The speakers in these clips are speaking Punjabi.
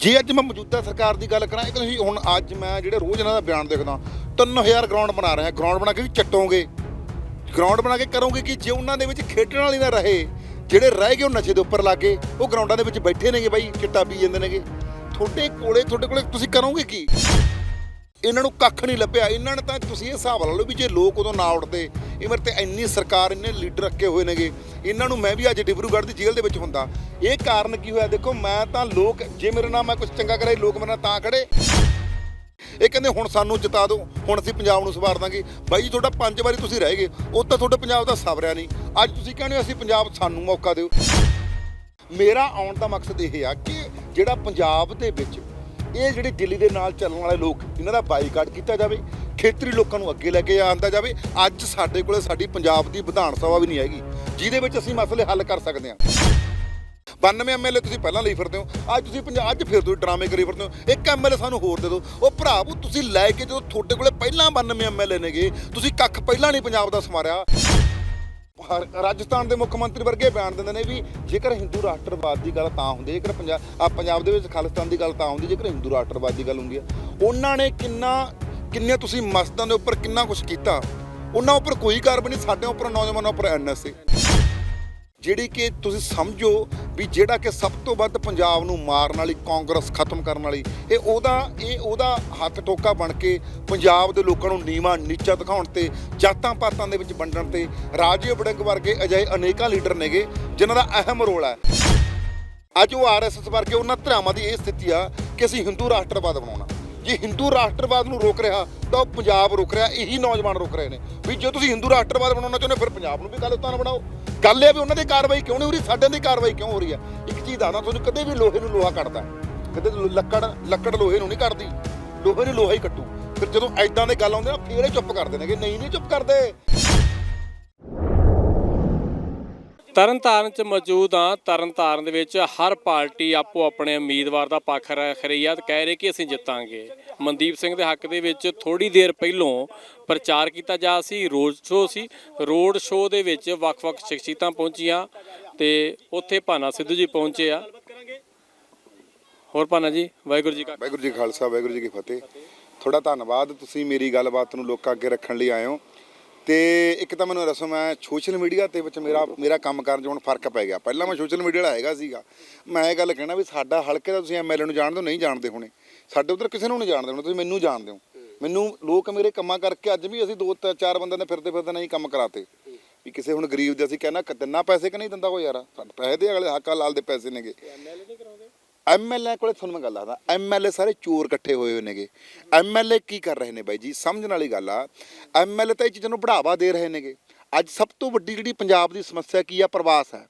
ਜੇ ਅੱਜ ਮੈਂ ਮੌਜੂਦਾ ਸਰਕਾਰ ਦੀ ਗੱਲ ਕਰਾਂ, ਇੱਕ ਤੁਸੀਂ ਹੁਣ ਅੱਜ ਮੈਂ ਜਿਹੜੇ ਰੋਜ਼ ਇਹਨਾਂ ਦਾ ਬਿਆਨ ਦੇਖਦਾ 3000 ਗਰਾਊਂਡ ਬਣਾ ਰਹੇ ਆ ਗਰਾਊਂਡ ਬਣਾ ਕੇ ਵੀ ਚੱਟੋਗੇ। ਗਰਾਊਂਡ ਬਣਾ ਕੇ ਕਰੋਗੇ ਕਿ ਜੇ ਉਹਨਾਂ ਦੇ ਵਿੱਚ ਖੇਡਣ ਵਾਲੀ ਨਾ ਰਹੇ, ਜਿਹੜੇ ਰਹਿ ਗਏ ਉਹ ਨਸ਼ੇ ਦੇ ਉੱਪਰ ਲੱਗੇ, ਉਹ ਗਰਾਊਂਡਾਂ ਦੇ ਵਿੱਚ ਬੈਠੇ ਨੇਗੇ ਬਾਈ, ਚਿੱਟਾ ਪੀ ਜਾਂਦੇ ਨੇਗੇ। ਤੁਹਾਡੇ ਕੋਲੇ ਤੁਹਾਡੇ ਕੋਲੇ ਤੁਸੀਂ ਕਰੋਗੇ ਕੀ? ਇਹਨਾਂ ਨੂੰ ਕੱਖ ਨਹੀਂ ਲੱਭਿਆ। ਇਹਨਾਂ ਨੇ ਤਾਂ ਤੁਸੀਂ ਇਹ ਹਿਸਾਬ ਲਾ ਲਓ ਵੀ ਜੇ ਲੋਕ ਉਦੋਂ ਨਾ ਉੱਠਦੇ ਇਹ ਮੇਰੇ ਤੇ ਇੰਨੀ ਸਰਕਾਰ, ਇੰਨੇ ਲੀਡਰ ਰੱਖੇ ਹੋਏ ਨੇਗੇ। ਇਹਨਾਂ ਨੂੰ ਮੈਂ ਵੀ ਅੱਜ ਡਿਬਰੂਗੜ੍ਹ ਦੀ ਜੇਲ੍ਹ ਦੇ ਵਿੱਚ ਹੁੰਦਾ। ਇਹ ਕਾਰਨ ਕੀ ਹੋਇਆ? ਦੇਖੋ, ਮੈਂ ਤਾਂ ਲੋਕ, ਜੇ ਮੇਰੇ ਨਾਲ ਮੈਂ ਕੁਝ ਚੰਗਾ ਕਰੇ, ਲੋਕ ਮੇਰੇ ਨਾਲ ਤਾਂ ਖੜੇ। ਇਹ ਕਹਿੰਦੇ, ਹੁਣ ਸਾਨੂੰ ਜਿਤਾ ਦਿਓ। ਹੁਣ ਅਸੀਂ ਪੰਜਾਬ ਨੂੰ ਸਵਾਰ ਦਾਂਗੇ। ਬਾਈ ਜੀ, ਤੁਹਾਡਾ ਪੰਜ ਵਾਰੀ ਤੁਸੀਂ ਰਹਿ ਗਏ। ਉਹ ਤਾਂ ਤੁਹਾਡੇ ਪੰਜਾਬ ਦਾ ਸਵਰਿਆ ਨਹੀਂ। ਅੱਜ ਤੁਸੀਂ ਕਹਿੰਦੇ ਹੋ, ਅਸੀਂ ਪੰਜਾਬ ਸਾਨੂੰ ਮੌਕਾ ਦਿਓ। ਮੇਰਾ ਆਉਣ ਦਾ ਮਕਸਦ ਇਹ ਆ ਕਿ ਜਿਹੜਾ ਪੰਜਾਬ ਦੇ ਵਿੱਚ ਇਹ ਜਿਹੜੇ ਦਿੱਲੀ ਦੇ ਨਾਲ ਚੱਲਣ ਵਾਲੇ ਲੋਕ, ਇਹਨਾਂ ਦਾ ਬਾਈਕਾਟ ਕੀਤਾ ਜਾਵੇ, ਖੇਤਰੀ ਲੋਕਾਂ ਨੂੰ ਅੱਗੇ ਲੈ ਕੇ ਆਂਦਾ ਜਾਵੇ। ਅੱਜ ਸਾਡੇ ਕੋਲੇ ਸਾਡੀ ਪੰਜਾਬ ਦੀ ਵਿਧਾਨ ਸਭਾ ਵੀ ਨਹੀਂ ਹੈਗੀ, ਜਿਹਦੇ ਵਿੱਚ ਅਸੀਂ ਮਸਲੇ ਹੱਲ ਕਰ ਸਕਦੇ ਹਾਂ। 92 ਐਮਐਲਏ ਤੁਸੀਂ ਪਹਿਲਾਂ ਲਈ ਫਿਰਦੇ ਹੋ, ਅੱਜ ਤੁਸੀਂ ਪੰਜਾਬ ਅੱਜ ਫਿਰ ਤੁਸੀਂ ਡਰਾਮੇ ਕਰੀ ਫਿਰਦੇ ਹੋ। ਇੱਕ ਐਮਐਲਏ ਸਾਨੂੰ ਹੋਰ ਦੇ ਦਿਓ। ਉਹ ਭਰਾਵੋ ਤੁਸੀਂ ਲੈ ਕੇ ਜਦੋਂ ਤੁਹਾਡੇ ਕੋਲੇ ਪਹਿਲਾਂ 92 ਐਮਐਲਏ ਨੇਗੇ, ਤੁਸੀਂ ਕੱਖ ਪਹਿਲਾਂ ਨਹੀਂ ਪੰਜਾਬ ਦਾ ਸਮਾਰਿਆ। ਰਾਜਸਥਾਨ ਦੇ ਮੁੱਖ ਮੰਤਰੀ ਵਰਗੇ ਬਿਆਨ ਦਿੰਦੇ ਨੇ ਵੀ ਜੇਕਰ ਹਿੰਦੂ ਰਾਸ਼ਟਰਵਾਦ ਦੀ ਗੱਲ ਤਾਂ ਹੁੰਦੀ ਜੇਕਰ ਪੰਜਾਬ ਪੰਜਾਬ ਦੇ ਵਿੱਚ ਖਾਲਿਸਤਾਨ ਦੀ ਗੱਲ ਤਾਂ ਹੁੰਦੀ ਜੇਕਰ ਹਿੰਦੂ ਰਾਸ਼ਟਰਵਾਦ ਦੀ ਗੱਲ ਹੁੰਦੀ ਹੈ, ਉਹਨਾਂ ਨੇ ਕਿੰਨਾ ਕਿੰਨੇ ਤੁਸੀਂ ਮਸਤਾਂ ਦੇ ਉੱਪਰ ਕਿੰਨਾ ਕੁਝ ਕੀਤਾ? ਉਹਨਾਂ ਉੱਪਰ ਕੋਈ ਕਾਰਵਾਈ ਨਹੀਂ, ਸਾਡੇ ਉੱਪਰ ਨੌਜਵਾਨਾਂ ਉੱਪਰ ਐਨਐਸਏ ਜਿਹੜੀ ਕਿ ਤੁਸੀਂ ਸਮਝੋ ਵੀ ਜਿਹੜਾ ਕਿ ਸਭ ਤੋਂ ਵੱਧ ਪੰਜਾਬ ਨੂੰ ਮਾਰਨ ਵਾਲੀ ਕਾਂਗਰਸ ਖਤਮ ਕਰਨ ਵਾਲੀ ਇਹ ਉਹਦਾ ਇਹ ਉਹਦਾ ਹੱਥ ਟੋਕਾ ਬਣ ਕੇ ਪੰਜਾਬ ਦੇ ਲੋਕਾਂ ਨੂੰ ਨੀਵਾਂ ਨੀਚਾ ਦਿਖਾਉਣ ਤੇ ਜਾਤਾਂ ਪਾਤਾਂ ਦੇ ਵਿੱਚ ਵੰਡਣ ਤੇ ਰਾਜੇ ਵੜਿੰਗ ਵਰਗੇ ਅਜਿਹੇ ਅਨੇਕਾਂ ਲੀਡਰ ਨੇਗੇ ਜਿਨ੍ਹਾਂ ਦਾ ਅਹਿਮ ਰੋਲ ਹੈ। ਅੱਜ ਉਹ ਆਰਐਸਐਸ ਵਰਗੇ ਉਹਨਾਂ ਧਰਾਵਾਂ ਦੀ ਇਹ ਸਥਿਤੀ ਆ ਕਿ ਅਸੀਂ ਹਿੰਦੂ ਰਾਸ਼ਟਰਵਾਦ ਬਣਾਉਣਾ। ਜੇ ਹਿੰਦੂ ਰਾਸ਼ਟਰਵਾਦ ਨੂੰ ਰੋਕ ਰਿਹਾ ਤਾਂ ਉਹ ਪੰਜਾਬ ਰੋਕ ਰਿਹਾ ਇਹੀ ਨੌਜਵਾਨ ਰੋਕ ਰਹੇ ਨੇ। ਵੀ ਜੇ ਤੁਸੀਂ ਹਿੰਦੂ ਰਾਸ਼ਟਰਵਾਦ ਬਣਾਉਣਾ ਚਾਹੁੰਦੇ ਹੋ, ਫਿਰ ਪੰਜਾਬ ਨੂੰ ਵੀ ਖਾਲਿਸਤਾਨ ਬਣਾਓ। ਗੱਲ ਇਹ ਵੀ ਉਹਨਾਂ ਦੀ ਕਾਰਵਾਈ ਕਿਉਂ ਨਹੀਂ ਹੋ ਰਹੀ, ਸਾਡੇ ਦੀ ਕਾਰਵਾਈ ਕਿਉਂ ਹੋ ਰਹੀ ਆ? ਇੱਕ ਚੀਜ਼ ਦੱਸਦਾ, ਤੁਹਾਨੂੰ ਕਦੇ ਵੀ ਲੋਹੇ ਨੂੰ ਲੋਹਾ ਕੱਟਦਾ ਕਦੇ ਲੱਕੜ ਲੱਕੜ ਲੋਹੇ ਨੂੰ ਨਹੀਂ ਕੱਟਦੀ। ਲੋਹੇ ਨੂੰ ਲੋਹਾ ਹੀ ਕੱਟੂ। ਫਿਰ ਜਦੋਂ ਐਦਾਂ ਦੇ ਗੱਲ ਆਉਂਦੇ ਨਾ ਫੇਰ ਇਹ ਚੁੱਪ ਕਰਦੇ ਨੇਗੇ ਨਹੀਂ ਨਹੀਂ ਚੁੱਪ ਕਰਦੇ। ਤਰਨਤਾਰਨ ਚ ਮੌਜੂਦ ਆ ਤਰਨਤਾਰਨ ਦੇ ਵਿੱਚ ਹਰ ਪਾਰਟੀ ਆਪੋ ਆਪਣੇ ਉਮੀਦਵਾਰ ਦਾ ਪੱਖ ਰੱਖ ਰਹੀ ਆ ਤੇ ਕਹਿ ਰਹੇ ਕਿ ਅਸੀਂ ਜਿੱਤਾਂਗੇ। ਮਨਦੀਪ ਸਿੰਘ ਦੇ ਹੱਕ ਦੇ ਵਿੱਚ ਥੋੜੀ ਦੇਰ ਪਹਿਲੋਂ ਪ੍ਰਚਾਰ ਕੀਤਾ ਜਾ ਸੀ, ਰੋਡ ਸ਼ੋਅ ਸੀ। ਰੋਡ ਸ਼ੋਅ ਦੇ ਵਿੱਚ ਵੱਖ-ਵੱਖ ਸ਼ਖਸੀਅਤਾਂ ਪਹੁੰਚੀਆਂ ਤੇ ਉੱਥੇ ਭਾਨਾ ਸਿੱਧੂ ਜੀ ਪਹੁੰਚੇ ਆ। ਹੋਰ ਭਾਨਾ ਜੀ, ਵਾਹਿਗੁਰੂ ਜੀ ਕਾ ਵਾਹਿਗੁਰੂ ਜੀ ਖਾਲਸਾ, ਵਾਹਿਗੁਰੂ ਜੀ ਕੀ ਫਤਿਹ। ਤੁਹਾਡਾ ਧੰਨਵਾਦ, ਤੁਸੀਂ ਮੇਰੀ ਗੱਲਬਾਤ ਨੂੰ ਲੋਕਾਂ ਅੱਗੇ ਰੱਖਣ ਲਈ ਆਏ ਹੋ। ਤੇ ਇੱਕ ਤਾਂ ਮੈਨੂੰ ਰਸਮ ਹੈ ਸੋਸ਼ਲ ਮੀਡੀਆ ਤੇ ਵਿੱਚ ਮੇਰਾ ਮੇਰਾ ਕੰਮ ਕਰਨ 'ਚ ਹੁਣ ਫ਼ਰਕ ਪੈ ਗਿਆ। ਪਹਿਲਾਂ ਮੈਂ ਸੋਸ਼ਲ ਮੀਡੀਆ ਵਾਲਾ ਹੈਗਾ ਸੀਗਾ। ਮੈਂ ਇਹ ਗੱਲ ਕਹਿਣਾ ਵੀ ਸਾਡਾ ਹਲਕੇ ਦਾ ਤੁਸੀਂ ਐਮਐਲਏ ਨੂੰ ਜਾਣਦੇ ਹੋ, ਨਹੀਂ ਜਾਣਦੇ ਹੋਣੇ। ਸਾਡੇ ਉਧਰ ਕਿਸੇ ਨੂੰ ਨਹੀਂ ਜਾਣਦੇ ਹੋਣੇ, ਤੁਸੀਂ ਮੈਨੂੰ ਜਾਣਦੇ ਹੋ। ਮੈਨੂੰ ਲੋਕ ਮੇਰੇ ਕੰਮਾਂ ਕਰਕੇ ਅੱਜ ਵੀ ਅਸੀਂ ਦੋ ਤਿੰਨ ਚਾਰ ਬੰਦਿਆਂ ਦੇ ਫਿਰਦੇ ਫਿਰਦੇ ਨਹੀਂ ਕੰਮ ਕਰਾਤੇ। ਵੀ ਕਿਸੇ ਹੁਣ ਗਰੀਬ ਦੇ ਅਸੀਂ ਕਹਿਣਾ ਦਿੰਨਾ ਪੈਸੇ ਕਿ ਨਹੀਂ ਦਿੰਦਾ ਉਹ ਯਾਰ? ਸਾਡੇ ਪੈਸੇ ਦੇ ਅਗਲੇ ਹੱਕਾ ਲਾਲ ਦੇ ਪੈਸੇ ਨੇਗੇ। ਐਮਐਲਏ ਕੋਲੇ ਤੁਹਾਨੂੰ ਮੈਂ ਗੱਲ ਦੱਸਦਾ ਐਮਐਲਏ ਸਾਰੇ ਚੋਰ ਇਕੱਠੇ ਹੋਏ ਹੋਏ ਨੇਗੇ। ਐਮਐਲਏ ਕੀ ਕਰ ਰਹੇ ਨੇ ਬਾਈ ਜੀ? ਸਮਝਣ ਵਾਲੀ ਗੱਲ ਆ ਐਮਐਲਏ ਤਾਂ ਇਹ ਚੀਜ਼ਾਂ ਨੂੰ ਬੜਾਵਾ ਦੇ ਰਹੇ ਨੇਗੇ। ਅੱਜ ਸਭ ਤੋਂ ਵੱਡੀ ਜਿਹੜੀ ਪੰਜਾਬ ਦੀ ਸਮੱਸਿਆ ਕੀ ਆ? ਪ੍ਰਵਾਸ ਹੈ।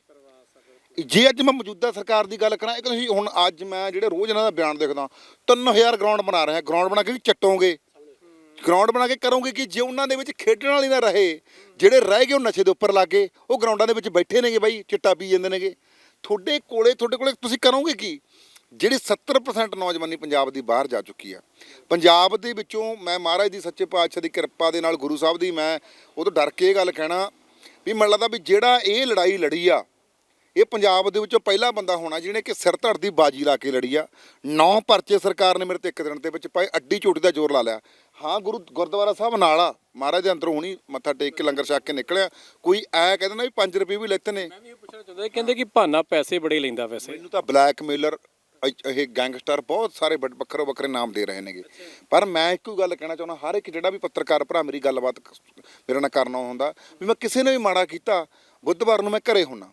ਜੇ ਅੱਜ ਮੈਂ ਮੌਜੂਦਾ ਸਰਕਾਰ ਦੀ ਗੱਲ ਕਰਾਂ ਇਹ ਤਾਂ ਤੁਸੀਂ ਹੁਣ ਅੱਜ ਮੈਂ ਜਿਹੜੇ ਰੋਜ਼ ਇਹਨਾਂ ਦਾ ਬਿਆਨ ਦੇਖਦਾ 3000 ਗਰਾਊਂਡ ਬਣਾ ਰਹੇ। ਆ ਗਰਾਊਂਡ ਬਣਾ ਕੇ ਵੀ ਚੱਟੋਗੇ। ਗਰਾਊਂਡ ਬਣਾ ਕੇ ਕਰੋਗੇ ਕਿ ਜੇ ਉਹਨਾਂ ਦੇ ਵਿੱਚ ਖੇਡਣ ਵਾਲੀ ਨਾ ਰਹੇ, ਜਿਹੜੇ ਰਹਿ ਗਏ ਉਹ ਨਸ਼ੇ ਦੇ ਉੱਪਰ ਲੱਗੇ, ਉਹ ਗਰਾਊਂਡਾਂ ਦੇ ਵਿੱਚ ਬੈਠੇ ਨੇਗੇ ਬਾਈ, ਚਿੱਟਾ ਪੀ ਜਾਂਦੇ ਨੇਗੇ। ਤੁਹਾਡੇ ਕੋਲੇ ਤੁਹਾਡੇ ਕੋਲੇ ਤੁਸੀਂ ਕਰੋਗੇ ਕੀ? ਜਿਹੜੀ 70% ਨੌਜਵਾਨੀ ਪੰਜਾਬ ਦੀ ਬਾਹਰ ਜਾ ਚੁੱਕੀ ਆ। ਪੰਜਾਬ ਦੇ ਵਿੱਚੋਂ ਮੈਂ ਮਹਾਰਾਜ ਦੀ ਸੱਚੇ ਪਾਤਸ਼ਾਹ ਦੀ ਕਿਰਪਾ ਦੇ ਨਾਲ ਗੁਰੂ ਸਾਹਿਬ ਦੀ ਮੈਂ ਉਹ ਤੋਂ ਡਰ ਕੇ ਇਹ ਗੱਲ ਕਹਿਣਾ ਵੀ ਮੈਨੂੰ ਲੱਗਦਾ ਵੀ ਜਿਹੜਾ ਇਹ ਲੜਾਈ ਲੜੀ ਆ ਇਹ ਪੰਜਾਬ ਦੇ ਵਿੱਚੋਂ ਪਹਿਲਾ ਬੰਦਾ ਹੋਣਾ ਜਿਹਨੇ ਕਿ ਸਿਰ ਧੜ ਦੀ ਬਾਜੀ ਲਾ ਕੇ ਲੜੀ ਆ। ਨੌ ਪਰਚੇ ਸਰਕਾਰ ਨੇ ਮੇਰੇ ਤੇ ਇੱਕ ਦਿਨ ਦੇ ਵਿੱਚ ਪਾਏ ਅੱਡੀ ਚੋਟੀ ਦਾ ਜ਼ੋਰ ਲਾ ਲਿਆ। ਹਾਂ ਗੁਰੂ ਗੁਰਦੁਆਰਾ ਸਾਹਿਬ ਨਾਲ ਆ। ਮਹਾਰਾਜ ਦੇ ਅੰਦਰੋਂ ਹੁਣੀ ਮੱਥਾ ਟੇਕ ਕੇ ਲੰਗਰ ਛਕ ਕੇ ਨਿਕਲਿਆ। ਕੋਈ ਐ ਕਹਿੰਦਾ ਨਾ ਵੀ 5 ਰੁਪਏ ਵੀ ਲੈਤੇ ਨੇ। ਮੈਂ ਵੀ ਇਹ ਪੁੱਛਣਾ ਚਾਹੁੰਦਾ ਕਹਿੰਦੇ ਕਿ ਭਾਨਾ ਪੈਸੇ ਬੜੇ ਲੈਂਦਾ ਵੈਸੇ। ਮੈਨੂੰ ਤਾਂ ਬਲੈਕਮੇਲਰ ਇਹ ਗੈਂਗਸਟਰ ਬਹੁਤ ਸਾਰੇ ਵੱਖਰੇ ਵੱਖਰੇ ਨਾਮ ਦੇ ਰਹੇ ਨੇਗੇ। ਪਰ ਮੈਂ ਇੱਕੋ ਗੱਲ ਕਹਿਣਾ ਚਾਹੁੰਦਾ ਹਰ ਇੱਕ ਜਿਹੜਾ ਵੀ ਪੱਤਰਕਾਰ ਭਰਾ ਮੇਰੀ ਗੱਲਬਾਤ ਮੇਰੇ ਨਾਲ ਕਰਨਾ ਹੁੰਦਾ ਵੀ ਮੈਂ ਕਿਸੇ ਨੇ ਵੀ ਮਾੜਾ ਕੀਤਾ ਬੁੱਧਵਾਰ ਨੂੰ ਮੈਂ ਘਰੇ ਹੁੰਨਾ।